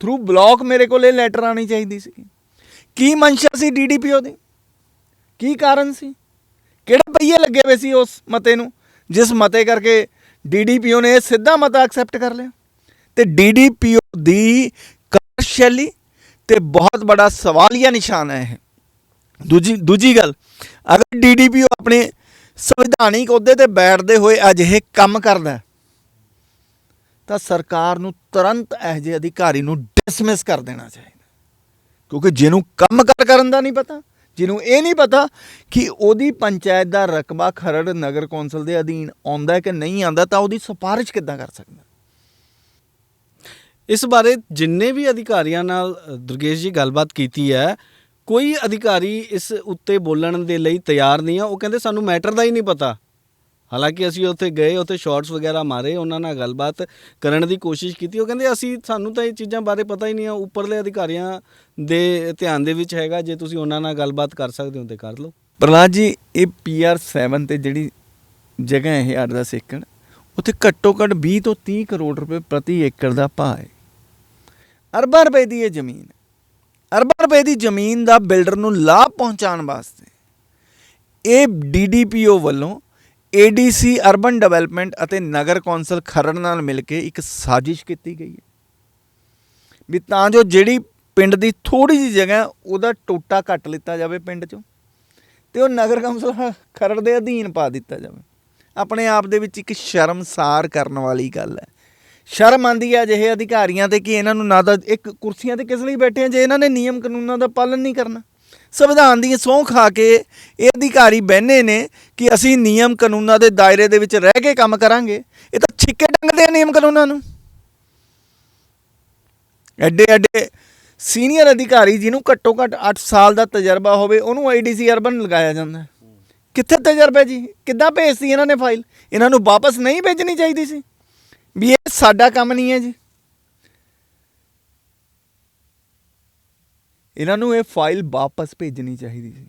ਥਰੂ ਬਲਾਕ ਮੇਰੇ ਕੋਲ ਇਹ ਲੈਟਰ ਆਣੀ ਚਾਹੀਦੀ ਸੀ। ਕੀ ਮਨਸ਼ਾ ਸੀ ਡੀਡੀਪੀਓ ਦੀ ਕੀ ਕਾਰਨ ਸੀ? ਕਿਹੜੇ ਪਈਏ ਲੱਗੇ ਹੋਏ ਸੀ ਉਸ ਮਤੇ ਨੂੰ? ਜਿਸ ਮਤੇ ਕਰਕੇ ਡੀਡੀਪੀਓ ਨੇ ਇਹ ਸਿੱਧਾ ਮਤਾ ਐਕਸੈਪਟ ਕਰ ਲਿਆ। ਤੇ ਡੀਡੀਪੀਓ ਦੀ ਕਾਰਜਸ਼ੈਲੀ ਤੇ ਬਹੁਤ ਬੜਾ ਸਵਾਲੀਆ ਨਿਸ਼ਾਨ ਹੈ ਇਹ। ਦੂਜੀ ਦੂਜੀ ਗੱਲ, ਅਗਰ ਡੀਡੀਪੀਓ ਆਪਣੇ ਸੰਵਿਧਾਨਿਕ ਅਹੁਦੇ ਤੇ ਬੈਠਦੇ ਹੋਏ ਅਜਿਹੇ ਕੰਮ ਕਰਦਾ ਤਾਂ ਸਰਕਾਰ ਨੂੰ ਤੁਰੰਤ ਇਹੋ ਜਿਹੇ ਅਧਿਕਾਰੀ ਨੂੰ ਡਿਸਮਿਸ ਕਰ ਦੇਣਾ ਚਾਹੀਦਾ ਕਿਉਂਕਿ ਜਿਹਨੂੰ ਕੰਮ ਕਰ ਕਰਨ ਦਾ ਨਹੀਂ ਪਤਾ, ਜਿਹਨੂੰ ਇਹ ਨਹੀਂ ਪਤਾ ਕਿ ਉਹਦੀ ਪੰਚਾਇਤ ਦਾ ਰਕਬਾ ਖਰੜ ਨਗਰ ਕੌਂਸਲ ਦੇ ਅਧੀਨ ਆਉਂਦਾ ਹੈ ਕਿ ਨਹੀਂ ਆਉਂਦਾ, ਤਾਂ ਉਹਦੀ ਸਿਫਾਰਿਸ਼ ਕਿੱਦਾਂ ਕਰ ਸਕਦਾ ਇਸ ਬਾਰੇ ਜਿੰਨੇ ਵੀ ਅਧਿਕਾਰੀਆਂ ਨਾਲ ਦੁਰਗੇਸ਼ ਜੀ ਗੱਲਬਾਤ ਕੀਤੀ ਹੈ ਕੋਈ ਅਧਿਕਾਰੀ ਇਸ ਉੱਤੇ ਬੋਲਣ ਦੇ ਲਈ ਤਿਆਰ ਨਹੀਂ ਆ, ਉਹ ਕਹਿੰਦੇ ਸਾਨੂੰ ਮੈਟਰ ਦਾ ਹੀ ਨਹੀਂ ਪਤਾ। ਹਾਲਾਂਕਿ ਅਸੀਂ ਉੱਥੇ ਗਏ, ਉੱਥੇ ਸ਼ਾਰਟਸ ਵਗੈਰਾ ਮਾਰੇ, ਉਹਨਾਂ ਨਾਲ ਗੱਲਬਾਤ ਕਰਨ ਦੀ ਕੋਸ਼ਿਸ਼ ਕੀਤੀ। ਉਹ ਕਹਿੰਦੇ ਅਸੀਂ, ਸਾਨੂੰ ਤਾਂ ਇਹ ਚੀਜ਼ਾਂ ਬਾਰੇ ਪਤਾ ਹੀ ਨਹੀਂ ਆ, ਉੱਪਰਲੇ ਅਧਿਕਾਰੀਆਂ ਦੇ ਧਿਆਨ ਦੇ ਵਿੱਚ ਹੈਗਾ, ਜੇ ਤੁਸੀਂ ਉਹਨਾਂ ਨਾਲ ਗੱਲਬਾਤ ਕਰ ਸਕਦੇ ਹੋ ਤੇ ਕਰ ਲਓ। ਪ੍ਰਹਲਾਦ ਜੀ, ਇਹ ਪੀਆਰ 7 ਤੇ ਜਿਹੜੀ ਜਗ੍ਹਾ ਇਹ 8-10 ਏਕੜ ਉੱਥੇ ਘੱਟੋ ਘੱਟ 20 ਤੋਂ 30 ਕਰੋੜ ਰੁਪਏ ਪ੍ਰਤੀ ਏਕੜ ਦਾ ਭਾਅ ਹੈ। ਅਰਬਾਂ ਰੁਪਏ ਦੀ ਇਹ ਜ਼ਮੀਨ। ਅਰਬਾਂ ਰੁਪਏ ਦੀ ਜ਼ਮੀਨ ਦਾ ਬਿਲਡਰ ਨੂੰ ਲਾਭ ਪਹੁੰਚਾਉਣ ਵਾਸਤੇ ਇਹ ਡੀਡੀਪੀਓ ਵੱਲੋਂ ਏਡੀਸੀ ਅਰਬਨ ਡਿਵੈਲਪਮੈਂਟ ਅਤੇ ਨਗਰ ਕੌਂਸਲ ਖਰੜ ਨਾਲ ਮਿਲ ਕੇ ਇੱਕ ਸਾਜ਼ਿਸ਼ ਕੀਤੀ ਗਈ ਹੈ। ਵੀ ਤਾਂ ਜੋ ਜਿਹੜੀ ਪਿੰਡ ਦੀ ਥੋੜੀ ਜਿਹੀ ਜਗ੍ਹਾ ਉਹਦਾ ਟੋਟਾ ਕੱਟ ਲਿੱਤਾ ਜਾਵੇ ਪਿੰਡ ਚੋਂ ਤੇ ਉਹ ਨਗਰ ਕੌਂਸਲ ਖ- ਖਰੜ ਦੇ ਅਧੀਨ ਪਾ ਦਿੱਤਾ ਜਾਵੇ। ਆਪਣੇ ਆਪ ਦੇ ਵਿੱਚ ਇੱਕ ਸ਼ਰਮਸਾਰ ਕਰਨ ਵਾਲੀ ਗੱਲ ਹੈ। ਸ਼ਰਮ ਆਂਦੀ ਹੈ ਅਜਿਹੇ ਅਧਿਕਾਰੀਆਂ ਤੇ ਕਿ ਇਹਨਾਂ ਨੂੰ ਨਾ ਤਾਂ ਇੱਕ ਕੁਰਸੀਆਂ ਤੇ ਕਿਸ ਲਈ ਬੈਠੇ ਆ ਜੇ ਇਹਨਾਂ ਨੇ ਨਿਯਮ ਕਾਨੂੰਨਾਂ ਦਾ ਪਾਲਣ ਨਹੀਂ ਕਰਨਾ। ਸੰਵਿਧਾਨ ਦੀ ਸਹੁੰ ਖਾ ਕੇ ਇਹ ਅਧਿਕਾਰੀ ਬਹਿਨੇ ਨੇ ਕਿ ਅਸੀਂ ਨਿਯਮ ਕਾਨੂੰਨਾਂ ਦੇ ਦਾਇਰੇ ਦੇ ਵਿੱਚ ਰਹਿ ਕੇ ਕੰਮ ਕਰਾਂਗੇ। ਇਹ ਤਾਂ ਛਿੱਕੇ ਟੰਗਦੇ ਆ ਨਿਯਮ ਕਾਨੂੰਨਾਂ ਨੂੰ। ਐਡੇ ਐਡੇ ਸੀਨੀਅਰ ਅਧਿਕਾਰੀ ਜਿਹਨੂੰ ਘੱਟੋ ਘੱਟ 8 ਸਾਲ ਦਾ ਤਜਰਬਾ ਹੋਵੇ, ਉਹਨੂੰ ਆਈਡੀਸੀ ਅਰਬਨ ਲਗਾਇਆ ਜਾਂਦਾ ਕਿੱਥੇ ਤਜਰਬਾ ਜੀ? ਕਿੱਦਾਂ ਭੇਜਤੀ ਇਹਨਾਂ ਨੇ ਫਾਈਲ? ਇਹਨਾਂ ਨੂੰ ਵਾਪਸ ਨਹੀਂ ਭੇਜਣੀ ਚਾਹੀਦੀ ਸੀ। ਵੀ ਇਹ ਸਾਡਾ ਕੰਮ ਨਹੀਂ ਹੈ ਜੀ। ਇਹਨਾਂ ਨੂੰ ਇਹ ਫਾਈਲ ਵਾਪਸ ਭੇਜਣੀ ਚਾਹੀਦੀ ਸੀ।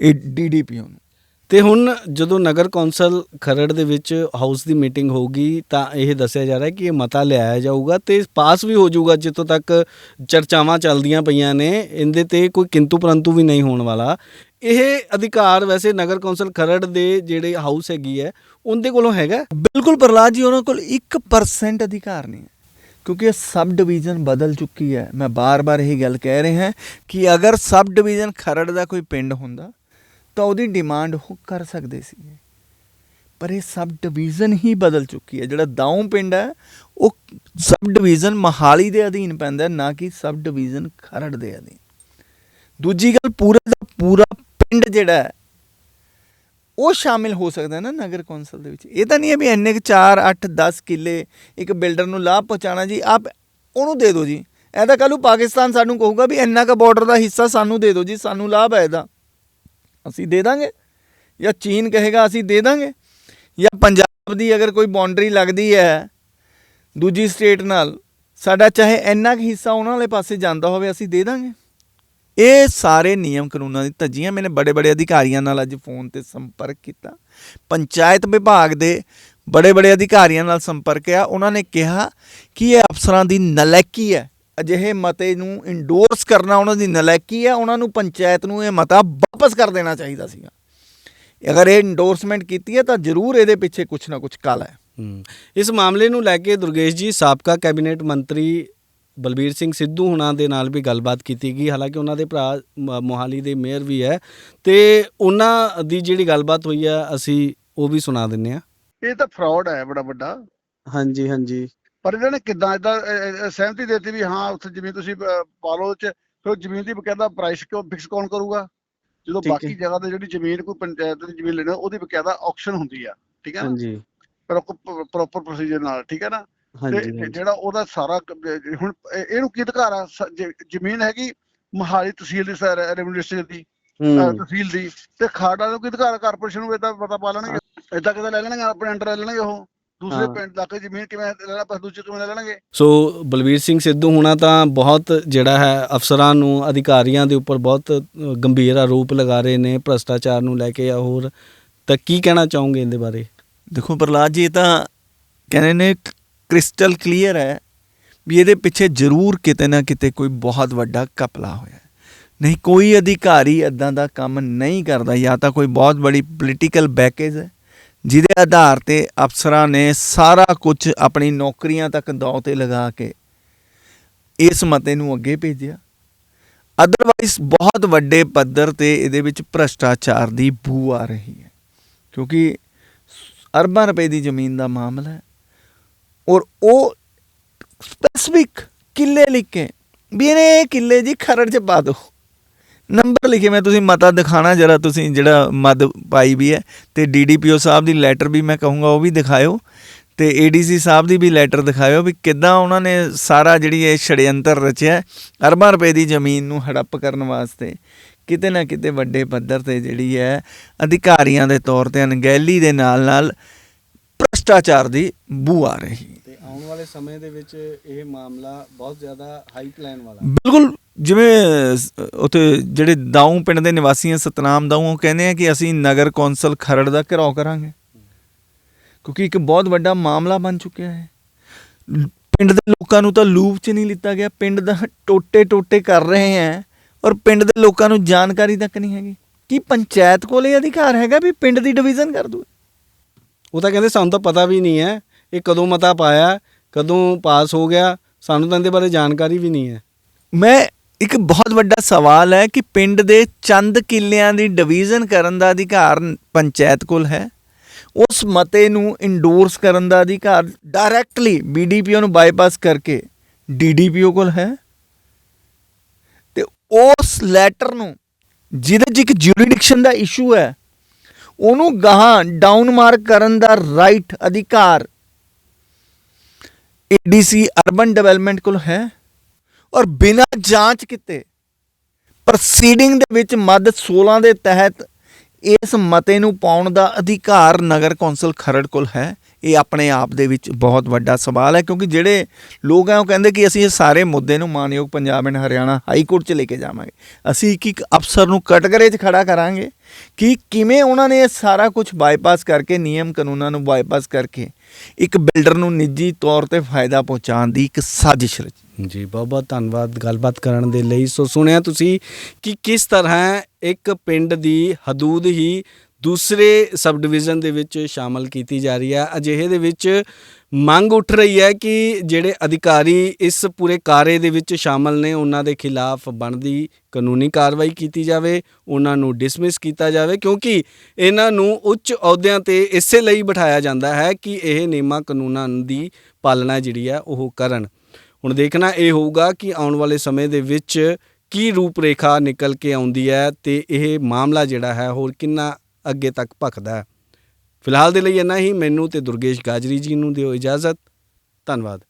ਇਹ ਡੀਡੀਪੀਓ ਨੂੰ ਤੇ ਹੁਣ ਜਦੋਂ ਨਗਰ ਕੌਂਸਲ ਖਰੜ ਦੇ ਵਿੱਚ ਹਾਊਸ ਦੀ ਮੀਟਿੰਗ ਹੋਊਗੀ, ਤਾਂ ਇਹ ਦੱਸਿਆ ਜਾ ਰਿਹਾ ਹੈ ਕਿ ਇਹ ਮਤਾ ਲਿਆਇਆ ਜਾਊਗਾ ਤੇ ਪਾਸ ਵੀ ਹੋ ਜਾਊਗਾ ਜਿੱਥੋਂ ਤੱਕ ਚਰਚਾਵਾਂ ਚੱਲਦੀਆਂ ਪਈਆਂ ਨੇ। ਇਹਦੇ ਤੇ ਕੋਈ ਕਿੰਤੂ ਪਰੰਤੂ ਵੀ ਨਹੀਂ ਹੋਣ ਵਾਲਾ। ਇਹ ਅਧਿਕਾਰ ਵੈਸੇ ਨਗਰ ਕੌਂਸਲ ਖਰੜ ਦੇ ਜਿਹੜੇ ਹਾਊਸ ਹੈਗੀ ਹੈ, ਉਹਦੇ ਕੋਲੋਂ ਹੈਗਾ? ਬਿਲਕੁਲ ਪ੍ਰਹਲਾਦ ਜੀ, ਉਹਨਾਂ ਕੋਲ 1% ਅਧਿਕਾਰ ਨਹੀਂ ਹੈ। ਕਿਉਂਕਿ ਇਹ ਸਬ ਡਿਵੀਜ਼ਨ ਬਦਲ ਚੁੱਕੀ ਹੈ। ਮੈਂ ਬਾਰ-ਬਾਰ ਇਹੀ ਗੱਲ ਕਹਿ ਰਿਹਾ ਹਾਂ ਕਿ ਅਗਰ ਸਬ ਡਿਵੀਜ਼ਨ ਖਰੜ ਦਾ ਕੋਈ ਪਿੰਡ ਹੁੰਦਾ ਤਾਂ ਉਹਦੀ ਡਿਮਾਂਡ ਉਹ ਕਰ ਸਕਦੇ ਸੀ ਪਰ ਇਹ ਸਬ ਡਿਵੀਜ਼ਨ ਹੀ ਬਦਲ ਚੁੱਕੀ ਹੈ। ਜਿਹੜਾ ਦਾਊਂ ਪਿੰਡ ਹੈ, ਉਹ ਸਬ ਡਿਵੀਜ਼ਨ ਮਹਾਲੀ ਦੇ ਅਧੀਨ ਪੈਂਦਾ ਨਾ ਕਿ ਸਬ ਡਿਵੀਜ਼ਨ ਖਰੜ ਦੇ ਅਧੀਨ। ਦੂਜੀ ਗੱਲ, ਪੂਰਾ ਦਾ ਪੂਰਾ ਪਿੰਡ ਜਿਹੜਾ ਉਹ ਸ਼ਾਮਿਲ ਹੋ ਸਕਦਾ ਨਾ ਨਗਰ ਕੌਂਸਲ ਦੇ ਵਿੱਚ। ਇਹ ਤਾਂ ਨਹੀਂ ਹੈ ਵੀ ਇੰਨੇ ਕੁ 4 8 10 ਕਿੱਲੇ ਇੱਕ ਬਿਲਡਰ ਨੂੰ ਲਾਭ ਪਹੁੰਚਾਣਾ ਜੀ, ਆਪ ਉਹਨੂੰ ਦੇ ਦਿਓ ਜੀ। ਐਦਾ ਕੱਲ੍ਹ ਨੂੰ ਪਾਕਿਸਤਾਨ ਸਾਨੂੰ ਕਹੂਗਾ ਵੀ ਇੰਨਾ ਕੁ ਬਾਰਡਰ ਦਾ ਹਿੱਸਾ ਸਾਨੂੰ ਦੇ ਦਿਓ ਜੀ, ਸਾਨੂੰ ਲਾਭ ਹੈ ਇਹਦਾ। ਅਸੀਂ ਦੇ ਦਾਂਗੇ। ਜਾਂ ਚੀਨ ਕਹੇਗਾ ਅਸੀਂ ਦੇ ਦਾਂਗੇ। ਜਾਂ ਪੰਜਾਬ ਦੀ ਅਗਰ ਕੋਈ ਬਾਉਂਡਰੀ ਲੱਗਦੀ ਹੈ ਦੂਜੀ ਸਟੇਟ ਨਾਲ, ਸਾਡਾ ਚਾਹੇ ਇੰਨਾ ਕੁ ਹਿੱਸਾ ਉਹਨਾਂ ਵਾਲੇ ਪਾਸੇ ਜਾਂਦਾ ਹੋਵੇ, ਅਸੀਂ ਦੇ ਦਾਂਗੇ। ਇਹ ਸਾਰੇ ਨਿਯਮ ਕਾਨੂੰਨਾਂ ਦੀ ਧੱਜੀਆਂ, ਮੈਨੇ ਬੜੇ ਬੜੇ ਅਧਿਕਾਰੀਆਂ ਨਾਲ ਅੱਜ ਫੋਨ ਤੇ ਸੰਪਰਕ ਕੀਤਾ। ਪੰਚਾਇਤ ਵਿਭਾਗ ਦੇ ਬੜੇ ਬੜੇ ਅਧਿਕਾਰੀਆਂ ਨਾਲ ਸੰਪਰਕ ਆ। ਉਹਨਾਂ ਨੇ ਕਿਹਾ ਕਿ ਇਹ ਅਫਸਰਾਂ ਦੀ ਨਲੈਕੀ ਹੈ। ਅਜਿਹੇ ਮਤੇ ਨੂੰ ਇੰਡੋਰਸ ਕਰਨਾ ਉਹਨਾਂ ਦੀ ਨਲਾਇਕੀ ਹੈ ਉਹਨਾਂ ਨੂੰ ਪੰਚਾਇਤ ਨੂੰ ਇਹ ਮਤਾ ਵਾਪਸ ਕਰ ਦੇਣਾ ਚਾਹੀਦਾ ਸੀਗਾ। ਅਗਰ ਇਹ ਇੰਡੋਰਸਮੈਂਟ ਕੀਤੀ ਹੈ ਤਾਂ ਜ਼ਰੂਰ ਇਹਦੇ ਪਿੱਛੇ ਕੁਝ ਨਾ ਕੁਝ ਕਾਲਾ ਹੈ ਇਸ ਮਾਮਲੇ ਨੂੰ ਲੈ ਕੇ ਦੁਰਗੇਸ਼ ਜੀ ਸਾਬਕਾ ਕੈਬਨਿਟ ਮੰਤਰੀ ਬਲਬੀਰ ਸਿੰਘ ਸਿੱਧੂ ਹੁਣਾਂ ਦੇ ਨਾਲ ਵੀ ਗੱਲਬਾਤ ਕੀਤੀ ਗਈ। ਹਾਲਾਂਕਿ ਉਹਨਾਂ ਦੇ ਭਰਾ ਮ- ਮੋਹਾਲੀ ਦੇ ਮੇਅਰ ਵੀ ਹੈ ਤੇ ਉਹਨਾਂ ਦੀ ਜਿਹੜੀ ਗੱਲਬਾਤ ਹੋਈ ਹੈ ਅਸੀਂ ਉਹ ਵੀ ਸੁਣਾ ਦਿੰਨੇ ਆ। ਇਹ ਤਾਂ ਫਰਾਡ ਹੈ ਬੜਾ ਵੱਡਾ। ਹਾਂਜੀ ਹਾਂਜੀ। ਪਰ ਇਹਨਾਂ ਨੇ ਕਿੱਦਾਂ ਇਦਾਂ ਸਹਿਮਤੀ ਦੇਤੀ ਵੀ ਹਾਂ ਉੱਥੇ ਜ਼ਮੀਨ ਤੁਸੀਂ ਪਾ ਲਓ ਚ ਫਿਰ ਜ਼ਮੀਨ ਦੀ ਬਕਾਇਦਾ ਪ੍ਰਾਈਸ ਕਿਉਂ ਫਿਕਸ ਕੌਣ ਕਰੂਗਾ? ਜਦੋਂ। ਬਾਕੀ ਜਗ੍ਹਾ ਤੇ ਜਿਹੜੀ ਜ਼ਮੀਨ ਕੋਈ ਪੰਚਾਇਤ ਦੀ ਜ਼ਮੀਨ ਲੈਣਾ ਉਹਦੀ ਬਕਾਇਦਾ ਆਕਸ਼ਨ ਹੁੰਦੀ ਆ ਠੀਕ ਹੈ ਹਾਂਜੀ। ਪ੍ਰੋਪਰ ਪ੍ਰੋਸੀਜਰ ਨਾਲ ਠੀਕ ਹੈ ਨਾ? ਤੇ। ਜਿਹੜਾ ਉਹਦਾ ਸਾਰਾ ਹੁਣ ਇਹ- ਇਹਨੂੰ ਕੀ ਅਧਿਕਾਰ ਆ? ਜ਼ਮੀਨ ਹੈਗੀ ਮਹਾਲੀ ਤਹਿਸੀਲ ਦੀ ਰੈਵਨਿਊ ਦੀ ਤਹਿਸੀਲ ਦੀ ਤੇ ਖਾੜਾ ਨੂੰ ਕੀ ਅਧਿਕਾਰ ਕਾਰਪੋਰੇਸ਼ਨ ਨੂੰ ਇਹਦਾ ਪਤਾ ਪਾ ਲੈਣਗੇ? ਇਦਾਂ ਕਿਦਾਂ ਲੈ ਲੈਣਗੇ ਆਪਣੇ ਅੰਡਰ ਲੈ ਲੈਣਗੇ ਉਹ? ਦੂਸਰੇ। ਪਿੰਡ ਇਲਾਕੇ ਦੀ ਜ਼ਮੀਨ ਕਿਵੇਂ ਲੈਣਾ ਪਰ ਦੂਜੇ ਕਿਵੇਂ ਲੈ ਲੈਣਗੇ ਸੋ ਬਲਬੀਰ ਸਿੰਘ ਸਿੱਧੂ ਹੁਣਾਂ ਤਾਂ ਬਹੁਤ ਜਿਹੜਾ ਹੈ ਅਫਸਰਾਂ ਨੂੰ ਅਧਿਕਾਰੀਆਂ ਦੇ ਉੱਪਰ ਬਹੁਤ ਗੰਭੀਰ ਆਰੋਪ ਲਗਾ ਰਹੇ ਨੇ ਭ੍ਰਸ਼ਟਾਚਾਰ ਨੂੰ ਲੈ ਕੇ ਜਾਂ ਹੋਰ ਤਾਂ ਕੀ ਕਹਿਣਾ ਚਾਹੋਗੇ ਇਹਦੇ ਬਾਰੇ ਦੇਖੋ ਪ੍ਰਹਲਾਦ ਜੀ ਇਹ ਤਾਂ ਕਹਿੰਦੇ ਨੇ ਕ੍ਰਿਸਟਲ ਕਲੀਅਰ ਹੈ ਵੀ ਇਹਦੇ ਪਿੱਛੇ ਜ਼ਰੂਰ ਕਿਤੇ ਨਾ ਕਿਤੇ ਕੋਈ ਬਹੁਤ ਵੱਡਾ ਕਪਲਾ ਹੋਇਆ ਹੈ। ਨਹੀਂ ਕੋਈ ਅਧਿਕਾਰੀ ਇਦਾਂ ਦਾ ਕੰਮ ਨਹੀਂ ਕਰਦਾ ਜਾਂ ਤਾਂ ਕੋਈ ਬਹੁਤ ਬੜੀ ਪੋਲੀਟੀਕਲ ਬੈਕੇਜ ਹੈ ਜਿਹਦੇ ਆਧਾਰ ਤੇ ਅਫਸਰਾਂ ਨੇ ਸਾਰਾ ਕੁਝ ਆਪਣੀ ਨੌਕਰੀਆਂ ਤੱਕ ਦਾਅ ਤੇ ਲਗਾ ਕੇ ਇਸ ਮਤੇ ਨੂੰ ਅੱਗੇ ਭੇਜਿਆ। ਅਦਰਵਾਈਜ਼ ਬਹੁਤ ਵੱਡੇ ਪੱਧਰ ਤੇ ਇਹਦੇ ਵਿੱਚ ਭ੍ਰਸ਼ਟਾਚਾਰ ਦੀ ਬੂ ਆ ਰਹੀ ਹੈ। ਕਿਉਂਕਿ ਅਰਬਾਂ ਰੁਪਏ ਦੀ ਜ਼ਮੀਨ ਦਾ ਮਾਮਲਾ ਹੈ ਔਰ ਉਹ ਸਪੈਸਿਫਿਕ ਕਿੱਲੇ ਲਿਖ ਕੇ ਵੀ ਇਹਨੇ ਇਹ ਕਿੱਲੇ ਜੀ ਖਰੜ 'ਚ ਪਾ ਦਿਓ ਨੰਬਰ ਲਿਖੇ ਮੈਂ, ਤੁਸੀਂ ਮਤਾ ਦਿਖਾਣਾ ਜਰਾ, ਤੁਸੀਂ ਜਿਹੜਾ ਮਦ ਪਾਈ ਵੀ ਹੈ। ਤੇ ਡੀਡੀਪੀਓ ਸਾਹਿਬ ਦੀ ਲੈਟਰ ਵੀ ਮੈਂ ਕਹੂੰਗਾ, ਉਹ ਵੀ ਦਿਖਾਇਓ। ਤੇ ਏਡੀਸੀ ਸਾਹਿਬ ਦੀ ਵੀ ਲੈਟਰ ਦਿਖਾਇਓ ਵੀ ਕਿੱਦਾਂ ਉਹਨਾਂ ਨੇ ਸਾਰਾ ਜਿਹੜੀ ਇਹ ਛੜਯੰਤਰ ਰਚਿਆ ਅਰਬਾਂ ਰੁਪਏ ਦੀ ਜ਼ਮੀਨ ਨੂੰ ਹੜੱਪ ਕਰਨ ਵਾਸਤੇ। ਕਿਤੇ ਨਾ ਕਿਤੇ ਵੱਡੇ ਪੱਧਰ ਤੇ ਜਿਹੜੀ ਹੈ, ਅਧਿਕਾਰੀਆਂ ਦੇ ਤੌਰ ਤੇ ਅਣਗਹਿਲੀ ਦੇ ਨਾਲ ਨਾਲ ਭ੍ਰਸ਼ਟਾਚਾਰ ਦੀ ਬੂ ਆ ਰਹੀ। ਆਉਣ ਵਾਲੇ ਸਮੇਂ ਦੇ ਵਿੱਚ ਇਹ ਮਾਮਲਾ ਬਹੁਤ ਜ਼ਿਆਦਾ ਹਾਈ ਪਲਾਨ ਵਾਲਾ ਬਿਲਕੁਲ ਜਿਵੇਂ ਉੱਥੇ ਜਿਹੜੇ ਦਾਊ ਪਿੰਡ ਦੇ ਨਿਵਾਸੀ ਆ ਸਤਨਾਮ ਦਾਊ ਉਹ ਕਹਿੰਦੇ ਆ ਕਿ ਅਸੀਂ ਨਗਰ ਕੌਂਸਲ ਖਰੜ ਦਾ ਘਿਰਾਓ ਕਰਾਂਗੇ। ਕਿਉਂਕਿ ਇੱਕ ਬਹੁਤ ਵੱਡਾ ਮਾਮਲਾ ਬਣ ਚੁੱਕਿਆ ਹੈ। ਪਿੰਡ ਦੇ ਲੋਕਾਂ ਨੂੰ ਤਾਂ ਲੂਪ 'ਚ ਨਹੀਂ ਲਿੱਤਾ ਗਿਆ ਪਿੰਡ ਦਾ ਟੋਟੇ ਟੋਟੇ ਕਰ ਰਹੇ ਹੈ ਔਰ ਪਿੰਡ ਦੇ ਲੋਕਾਂ ਨੂੰ ਜਾਣਕਾਰੀ ਤੱਕ ਨਹੀਂ ਹੈਗੀ। ਕੀ ਪੰਚਾਇਤ ਕੋਲ ਇਹ ਅਧਿਕਾਰ ਹੈਗਾ ਵੀ ਪਿੰਡ ਦੀ ਡਿਵੀਜ਼ਨ ਕਰ ਦੂ? ਉਹ ਤਾਂ ਕਹਿੰਦੇ ਸਾਨੂੰ ਤਾਂ ਪਤਾ ਵੀ ਨਹੀਂ ਹੈ। ਇਹ ਕਦੋਂ ਮਤਾ ਪਾਇਆ, ਕਦੋਂ ਪਾਸ ਹੋ ਗਿਆ, ਸਾਨੂੰ ਤਾਂ ਇਹਦੇ ਬਾਰੇ ਜਾਣਕਾਰੀ ਵੀ ਨਹੀਂ ਹੈ। ਮੈਂ ਇੱਕ ਬਹੁਤ ਵੱਡਾ ਸਵਾਲ ਹੈ ਕਿ ਪਿੰਡ ਦੇ ਚੰਦ ਕਿੱਲਿਆਂ ਦੀ ਡਿਵੀਜ਼ਨ ਕਰਨ ਦਾ ਅਧਿਕਾਰ ਪੰਚਾਇਤ ਕੋਲ ਹੈ? ਉਸ ਮਤੇ ਨੂੰ ਇੰਡੋਰਸ ਕਰਨ ਦਾ ਅਧਿਕਾਰ ਡਾਇਰੈਕਟਲੀ ਬੀਡੀਪੀਓ ਨੂੰ ਬਾਈਪਾਸ ਕਰਕੇ ਡੀਡੀਪੀਓ ਕੋਲ ਹੈ? ਤੇ ਉਸ ਲੈਟਰ ਨੂੰ, ਜਿਹਦੇ 'ਚ ਇੱਕ ਜੁਰੀਡਿਕਸ਼ਨ ਦਾ ਇਸ਼ੂ ਹੈ, ਉਹਨੂੰ ਗਾਹਾਂ ਡਾਊਨ ਮਾਰਕ ਕਰਨ ਦਾ ਰਾਈਟ ਅਧਿਕਾਰ ਏਡੀਸੀ ਅਰਬਨ ਡਿਵੈਲਪਮੈਂਟ ਕੋਲ ਹੈ ਔਰ ਬਿਨਾਂ ਜਾਂਚ ਕੀਤੇ ਪ੍ਰੋਸੀਡਿੰਗ ਦੇ ਵਿੱਚ ਮੱਦ 16 ਦੇ ਤਹਿਤ ਇਸ ਮਤੇ ਨੂੰ ਪਾਉਣ ਦਾ ਅਧਿਕਾਰ ਨਗਰ ਕੌਂਸਲ ਖਰੜ ਕੋਲ ਹੈ। ਇਹ ਆਪਣੇ ਆਪ ਦੇ ਵਿੱਚ ਬਹੁਤ ਵੱਡਾ ਸਵਾਲ ਹੈ, ਕਿਉਂਕਿ ਜਿਹੜੇ ਲੋਕ ਆ ਉਹ ਕਹਿੰਦੇ ਕਿ ਅਸੀਂ ਇਹ ਸਾਰੇ ਮੁੱਦੇ ਨੂੰ ਮਾਨਯੋਗ Punjab and Haryana high court 'ਚ ਲੈ ਕੇ ਜਾਵਾਂਗੇ। ਅਸੀਂ ਇੱਕ ਇੱਕ ਅਫਸਰ ਨੂੰ ਕਟਗਰੇ 'ਚ ਖੜਾ ਕਰਾਂਗੇ ਕਿ ਕਿਵੇਂ ਉਹਨਾਂ ਨੇ ਇਹ ਸਾਰਾ ਕੁਝ ਬਾਈਪਾਸ ਕਰਕੇ, ਨਿਯਮ ਕਾਨੂੰਨਾਂ ਨੂੰ ਬਾਈਪਾਸ ਕਰਕੇ ਇੱਕ ਬਿਲਡਰ ਨੂੰ ਨਿੱਜੀ ਤੌਰ ਤੇ ਫਾਇਦਾ ਪਹੁੰਚਾਉਣ ਦੀ ਇੱਕ ਸਾਜ਼ਿਸ਼ ਰਚੀ। ਜੀ, ਬਹੁਤ ਬਹੁਤ ਧੰਨਵਾਦ ਗੱਲਬਾਤ ਕਰਨ ਦੇ ਲਈ। ਸੋ ਸੁਣਿਆ ਤੁਸੀਂ ਕਿ ਕਿਸ ਤਰ੍ਹਾਂ ਇੱਕ ਪਿੰਡ ਦੀ ਹਦੂਦ ਹੀ ਦੂਸਰੇ ਸਬ ਡਿਵੀਜ਼ਨ ਦੇ ਵਿੱਚ ਸ਼ਾਮਲ ਕੀਤੀ ਜਾ ਰਹੀ ਹੈ। ਅਜਿਹੇ ਦੇ ਵਿੱਚ ਮੰਗ ਉੱਠ ਰਹੀ ਹੈ ਕਿ ਜਿਹੜੇ ਅਧਿਕਾਰੀ ਇਸ ਪੂਰੇ ਕਾਰੇ ਦੇ ਵਿੱਚ ਸ਼ਾਮਲ ਨੇ, ਉਹਨਾਂ ਦੇ ਖਿਲਾਫ ਬਣਦੀ ਕਾਨੂੰਨੀ ਕਾਰਵਾਈ ਕੀਤੀ ਜਾਵੇ, ਉਹਨਾਂ ਨੂੰ ਡਿਸਮਿਸ ਕੀਤਾ ਜਾਵੇ, ਕਿਉਂਕਿ ਇਹਨਾਂ ਨੂੰ ਉੱਚ ਅਹੁਦਿਆਂ ਤੇ ਇਸੇ ਲਈ ਬਿਠਾਇਆ ਜਾਂਦਾ ਹੈ ਕਿ ਇਹ ਨਿਯਮਾਂ ਕਾਨੂੰਨਾਂ ਦੀ ਪਾਲਣਾ ਜਿਹੜੀ ਹੈ ਉਹ ਕਰਨ। ਹੁਣ ਦੇਖਣਾ ਇਹ ਹੋਊਗਾ ਕਿ ਆਉਣ ਵਾਲੇ ਸਮੇਂ ਦੇ ਵਿੱਚ ਕੀ ਰੂਪ ਰੇਖਾ ਨਿਕਲ ਕੇ ਆਉਂਦੀ ਹੈ ਤੇ ਇਹ ਮਾਮਲਾ ਜਿਹੜਾ ਹੈ ਹੋਰ ਕਿੰਨਾ ਅੱਗੇ ਤੱਕ ਭਖਦਾ ਹੈ। ਫਿਲਹਾਲ ਦੇ ਲਈ ਇੰਨਾ ਹੀ। ਮੈਨੂੰ ਤੇ ਦੁਰਗੇਸ਼ ਗਾਜਰੀ ਜੀ ਨੂੰ ਦਿਓ ਇਜਾਜ਼ਤ। ਧੰਨਵਾਦ।